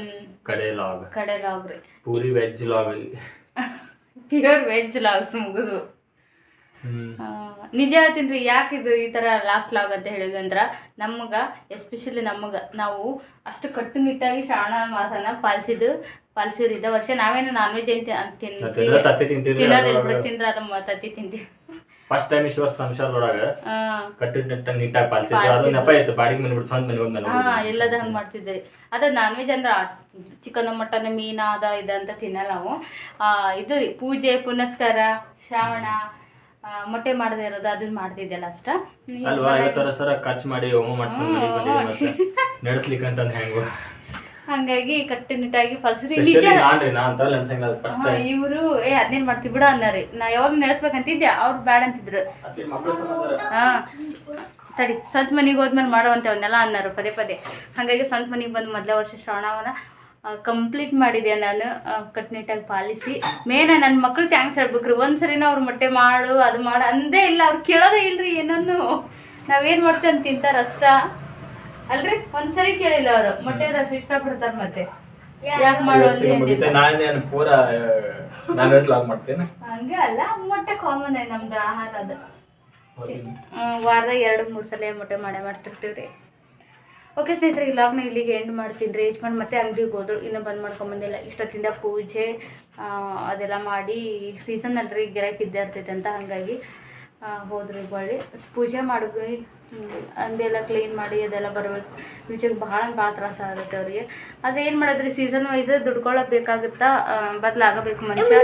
ಕಡೆ ಲಾಗ್ ಕಡೆ ಲಾಗ್ ರೀ. Pure veg log pure veg logs ಮುಗಿದು. ನಿಜ ಹೇಳ್ತೀನಿ ರೀ ಯಾಕೆ ಇದು ಈ ಥರ ಲಾಸ್ಟ್ ಲಾಗ್ ಅಂತ ಹೇಳಿದ್ವಿ ಅಂದ್ರೆ ನಮಗೆ ಎಸ್ಪೆಷಲಿ ನಮಗ ನಾವು ಅಷ್ಟು ಕಟ್ಟುನಿಟ್ಟಾಗಿ ಶ್ರಾವಣ ಮಾಸನ ಪಾಲಿಸಿದ್ದು ಪಾಲಿಸಿದ್ರು ಇದ ವರ್ಷ ನಾವೇನು ನಾನ್ ವೆಜ್ ಏನು ತಿಂತೀವಿ ತಿನ್ನೋದಿಲ್ಲ ತಿಂದ್ರೆ ಅದು ತತ್ತಿ ತಿಂತೀವಿ. ಫಸ್ಟ್ ಟೈಮ್ ಇಷ್ಟು ವರ್ಷ ಸಂಸಾರದೊಳಗ ಆ, ಕಟ್ಟು ನೀಟಾಗಿ ಪಾಲಿಸಿದ್ರು ಅದು ನೆಪ ಇತ್ತು ಬಾಡಿಗೆ ಮನೆ ಬಿಡ್ಸೋ ಮನೆ ಒಂದು ಎಲ್ಲದ ಹಂಗೆ ಮಾಡ್ತಿದ್ರಿ ಅದ ನಾನ್ ವೆಜ್ ಅಂದ್ರೆ ಚಿಕನ್ ಮಟನ್ ಮೀನ ಅದ ಇದ ಅಂತ ತಿನ್ನಲ್ಲ ನಾವು. ಇದು ರೀ ಪೂಜೆ ಪುನಸ್ಕಾರ ಶ್ರಾವಣ ಮೊಟ್ಟೆ ಮಾಡದೇ ಇರೋದು ಅದನ್ನ ಮಾಡ್ತಿದ್ದೆಲ್ಲ ಅಷ್ಟ? ಅಲ್ವಾ ಐವತ್ತಾರು ಸಾವಿರ ಖರ್ಚು ಮಾಡಿ ಹೋಮ ಮಾಡಿಸ್ಕೊಂಡು ನಡೆಸ್ಲಿಕ್ಕೆ ಅಂತಂದ್ರೆ ಹೆಂಗು. ಹಂಗಾಗಿ ಕಟ್ಟುನಿಟ್ಟಾಗಿ ಫಲ್ಸಿಸಿ ನಿಜ ಇವರು ಏ ಅದ್ನೇನ್ ಮಾಡ್ತೀವಿ ಬಿಡ ಅನ್ನಾರಿ ನಾ ಯಾವಾಗ ನಡೆಸ್ಬೇಕಂತಿದ್ದೆ ಅವ್ರು ಬ್ಯಾಡ ಅಂತಿದ್ರು. ಹಾ. ತಡಿ ಸ್ವಂತ ಮನೆಗೆ ಹೋದ್ಮೇಲೆ ಮಾಡುವಂತವನ್ನೆಲ್ಲ ಅನ್ನಾರು ಪದೇ ಪದೇ. ಹಂಗಾಗಿ ಸ್ವಂತ ಮನೆಗೆ ಬಂದು ಮೊದಲ ವರ್ಷ ಶ್ರವಣವನ್ನ ಕಂಪ್ಲೀಟ್ ಮಾಡಿದೆ ನಾನು? ಆ, ಕಟ್ಟುನಿಟ್ಟಾಗಿ ಪಾಲಿಸಿ. ಮೇನ ನನ್ನ ಮಕ್ಳು ಥ್ಯಾಂಕ್ಸ್ ಹೇಳ್ಬೇಕ್ರಿ ಒಂದ್ಸರಿನ ಅವ್ರು ಮೊಟ್ಟೆ ಮಾಡು ಅದು ಮಾಡು ಅಂದೇ ಇಲ್ಲ. ಅವ್ರು ಕೇಳೋದೇ ಇಲ್ರಿ ಏನನ್ನು. ನಾವೇನು ಮಾಡ್ತೇವೆ ಅಂತ ತಿಂತಾರ ಅಷ್ಟ. ಅಲ್ರಿ? ಒಂದ್ಸರಿ ಕೇಳಿಲ್ಲ ಅವರು. ಮೊಟ್ಟೆ ಅಷ್ಟು ಇಷ್ಟಪಡ್ತಾರೆ ಮತ್ತೆ. ಯಾಕೆ ಮಾಡೋದು ಮುಗಿತೆ. ನಾನೇನು ಪೂರ ನಾನ್ ವೆಜ್ ಲಾಗ್ ಮಾಡ್ತೇನೆ ಹಂಗೆ ಅಲ್ಲ ಮೊಟ್ಟೆ ಕಾಮನ್ ಆಗಿ ನಮ್ದು ಆಹಾರ ಅದು. ವಾರದಾಗ ಎರಡು ಮೂರು ಸಲ ಮೊಟ್ಟೆ ಮಾಡೇ ಮಾಡ್ತಿರ್ತೀವಿ ರೀ ಓಕೆ ಸ್ನೇಹಿತರೆ, ಈ ಲಾಗ್ನ ಇಲ್ಲಿಗೆ ಎಂಡ್ ಮಾಡ್ತೀನಿ ರೀ. ಯಜಮಾನ್ ಮತ್ತೆ ಅಂಗಡಿಗೆ ಹೋದ್ರು, ಇನ್ನೂ ಬಂದ್ ಮಾಡ್ಕೊಂಬಂದಿಲ್ಲ ಇಷ್ಟೊತ್ತಿಂದ ಪೂಜೆ ಅದೆಲ್ಲ ಮಾಡಿ ಸೀಸನ್ ಅಲ್ರಿ ಗಿರಾಕಿ ಇದ್ದೇ ಇರ್ತೈತೆ ಅಂತ ಹಾಗಾಗಿ ಹೋದ್ರಿ ಬಳ್ಳಿ ಪೂಜೆ ಮಾಡಿದ್ವಿ ಅಂದೆಲ್ಲ ಕ್ಲೀನ್ ಮಾಡಿ, ಅದೆಲ್ಲ ಬರ್ಬೇಕು. ಪೂಜೆಗೆ ಭಾಳ ಭಾಳ ತ್ರಾಸ ಆಗುತ್ತೆ ಅವ್ರಿಗೆ. ಅದೇನು ಮಾಡೋದ್ರಿ ಸೀಸನ್ ವೈಸ್ ದುಡ್ಕೊಳ್ಳಬೇಕಾಗುತ್ತಾ ಬದಲಾಗಬೇಕು ಮನುಷ್ಯ.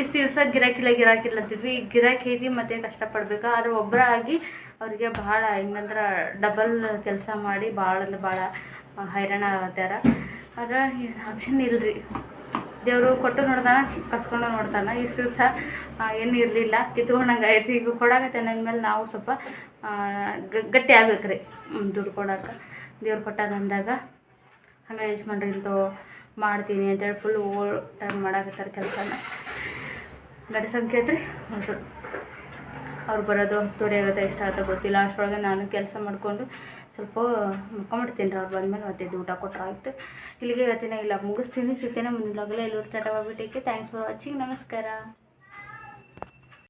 ಇಷ್ಟು ದಿವಸ ಗಿರಾಕಿಲ್ಲ ಗಿರಾಕಿಲ್ಲ ಅಂತಿದ್ವಿ. ಈಗ ಗಿರಾಕಿ ಐತಿ ಮತ್ತೆ ಕಷ್ಟಪಡ್ಬೇಕು? ಆದ್ರೆ ಒಬ್ಬರಾಗಿ ಅವ್ರಿಗೆ ಭಾಳ ಹೆಂಗಂದ್ರೆ ಡಬಲ್ ಕೆಲಸ ಮಾಡಿ ಭಾಳ ಅಂದ್ರೆ ಭಾಳ ಹೈರಾಣ ಆಗತ್ತಾರ ಆದ್ರೆ ಆಪ್ಷನ್ ಇಲ್ರಿ ದೇವರು ಕೊಟ್ಟು ನೋಡ್ತಾನ ಕಸ್ಕೊಂಡು ನೋಡ್ತಾನೆ ಇಷ್ಟು ಸಹ ಏನು ಇರಲಿಲ್ಲ ಕಿತ್ಕೊಂಡಂಗೆ ಆಯ್ತು ಈಗ ಕೊಡಾಕತ್ತೇನೆ ಅಂದಮೇಲೆ ನಾವು ಸ್ವಲ್ಪ ಗಟ್ಟಿ ಆಗ್ಬೇಕ್ರಿ ರೀ ದುಡ್ಡು ಕೊಡಕ್ಕೆ ದೇವ್ರು ಕೊಟ್ಟಾಗ ಅಂದಾಗ ಹಂಗೆ ಮಾಡ್ರಿ ಇಂತೂ ಮಾಡ್ತೀನಿ ಅಂತೇಳಿ ಫುಲ್ ಓಲ್ ಟೈಮ್ ಮಾಡಾಕತ್ತಾರ ಕೆಲಸನ ಗಡಿ ಸಂಖ್ಯೆ ಐತ್ರಿ ನೋಡ್ರಿ ಅವ್ರು ಬರೋದು ಹತ್ತುವರೆ ಆಗುತ್ತೆ ಎಷ್ಟು ಆಗುತ್ತೋ ಗೊತ್ತಿಲ್ಲ. ಅಷ್ಟರೊಳಗೆ ನಾನು ಕೆಲಸ ಮಾಡಿಕೊಂಡು ಸ್ವಲ್ಪ ಮುಕ್ಕೊಂಬಿಡ್ತೀನಿ ರೀ. ಅವ್ರು ಬಂದಮೇಲೆ ಮತ್ತೆ ಊಟ ಕೊಟ್ಟರೆ ಆಯಿತು. ಇಲ್ಲಿಗೆ ಇವತ್ತಿನ ಇಲ್ಲ ಮುಗಿಸ್ತೀನಿ. ಸಿಗ್ತೇನೆ ಮುಂದಿನ ಎಲ್ಲರೂ ಸ್ಟಾರ್ಟ್ ಬಾಬಿಟ್ಟಿಗೆ ಥ್ಯಾಂಕ್ಸ್ ಫಾರ್ ವಾಚಿಂಗ್ ನಮಸ್ಕಾರ.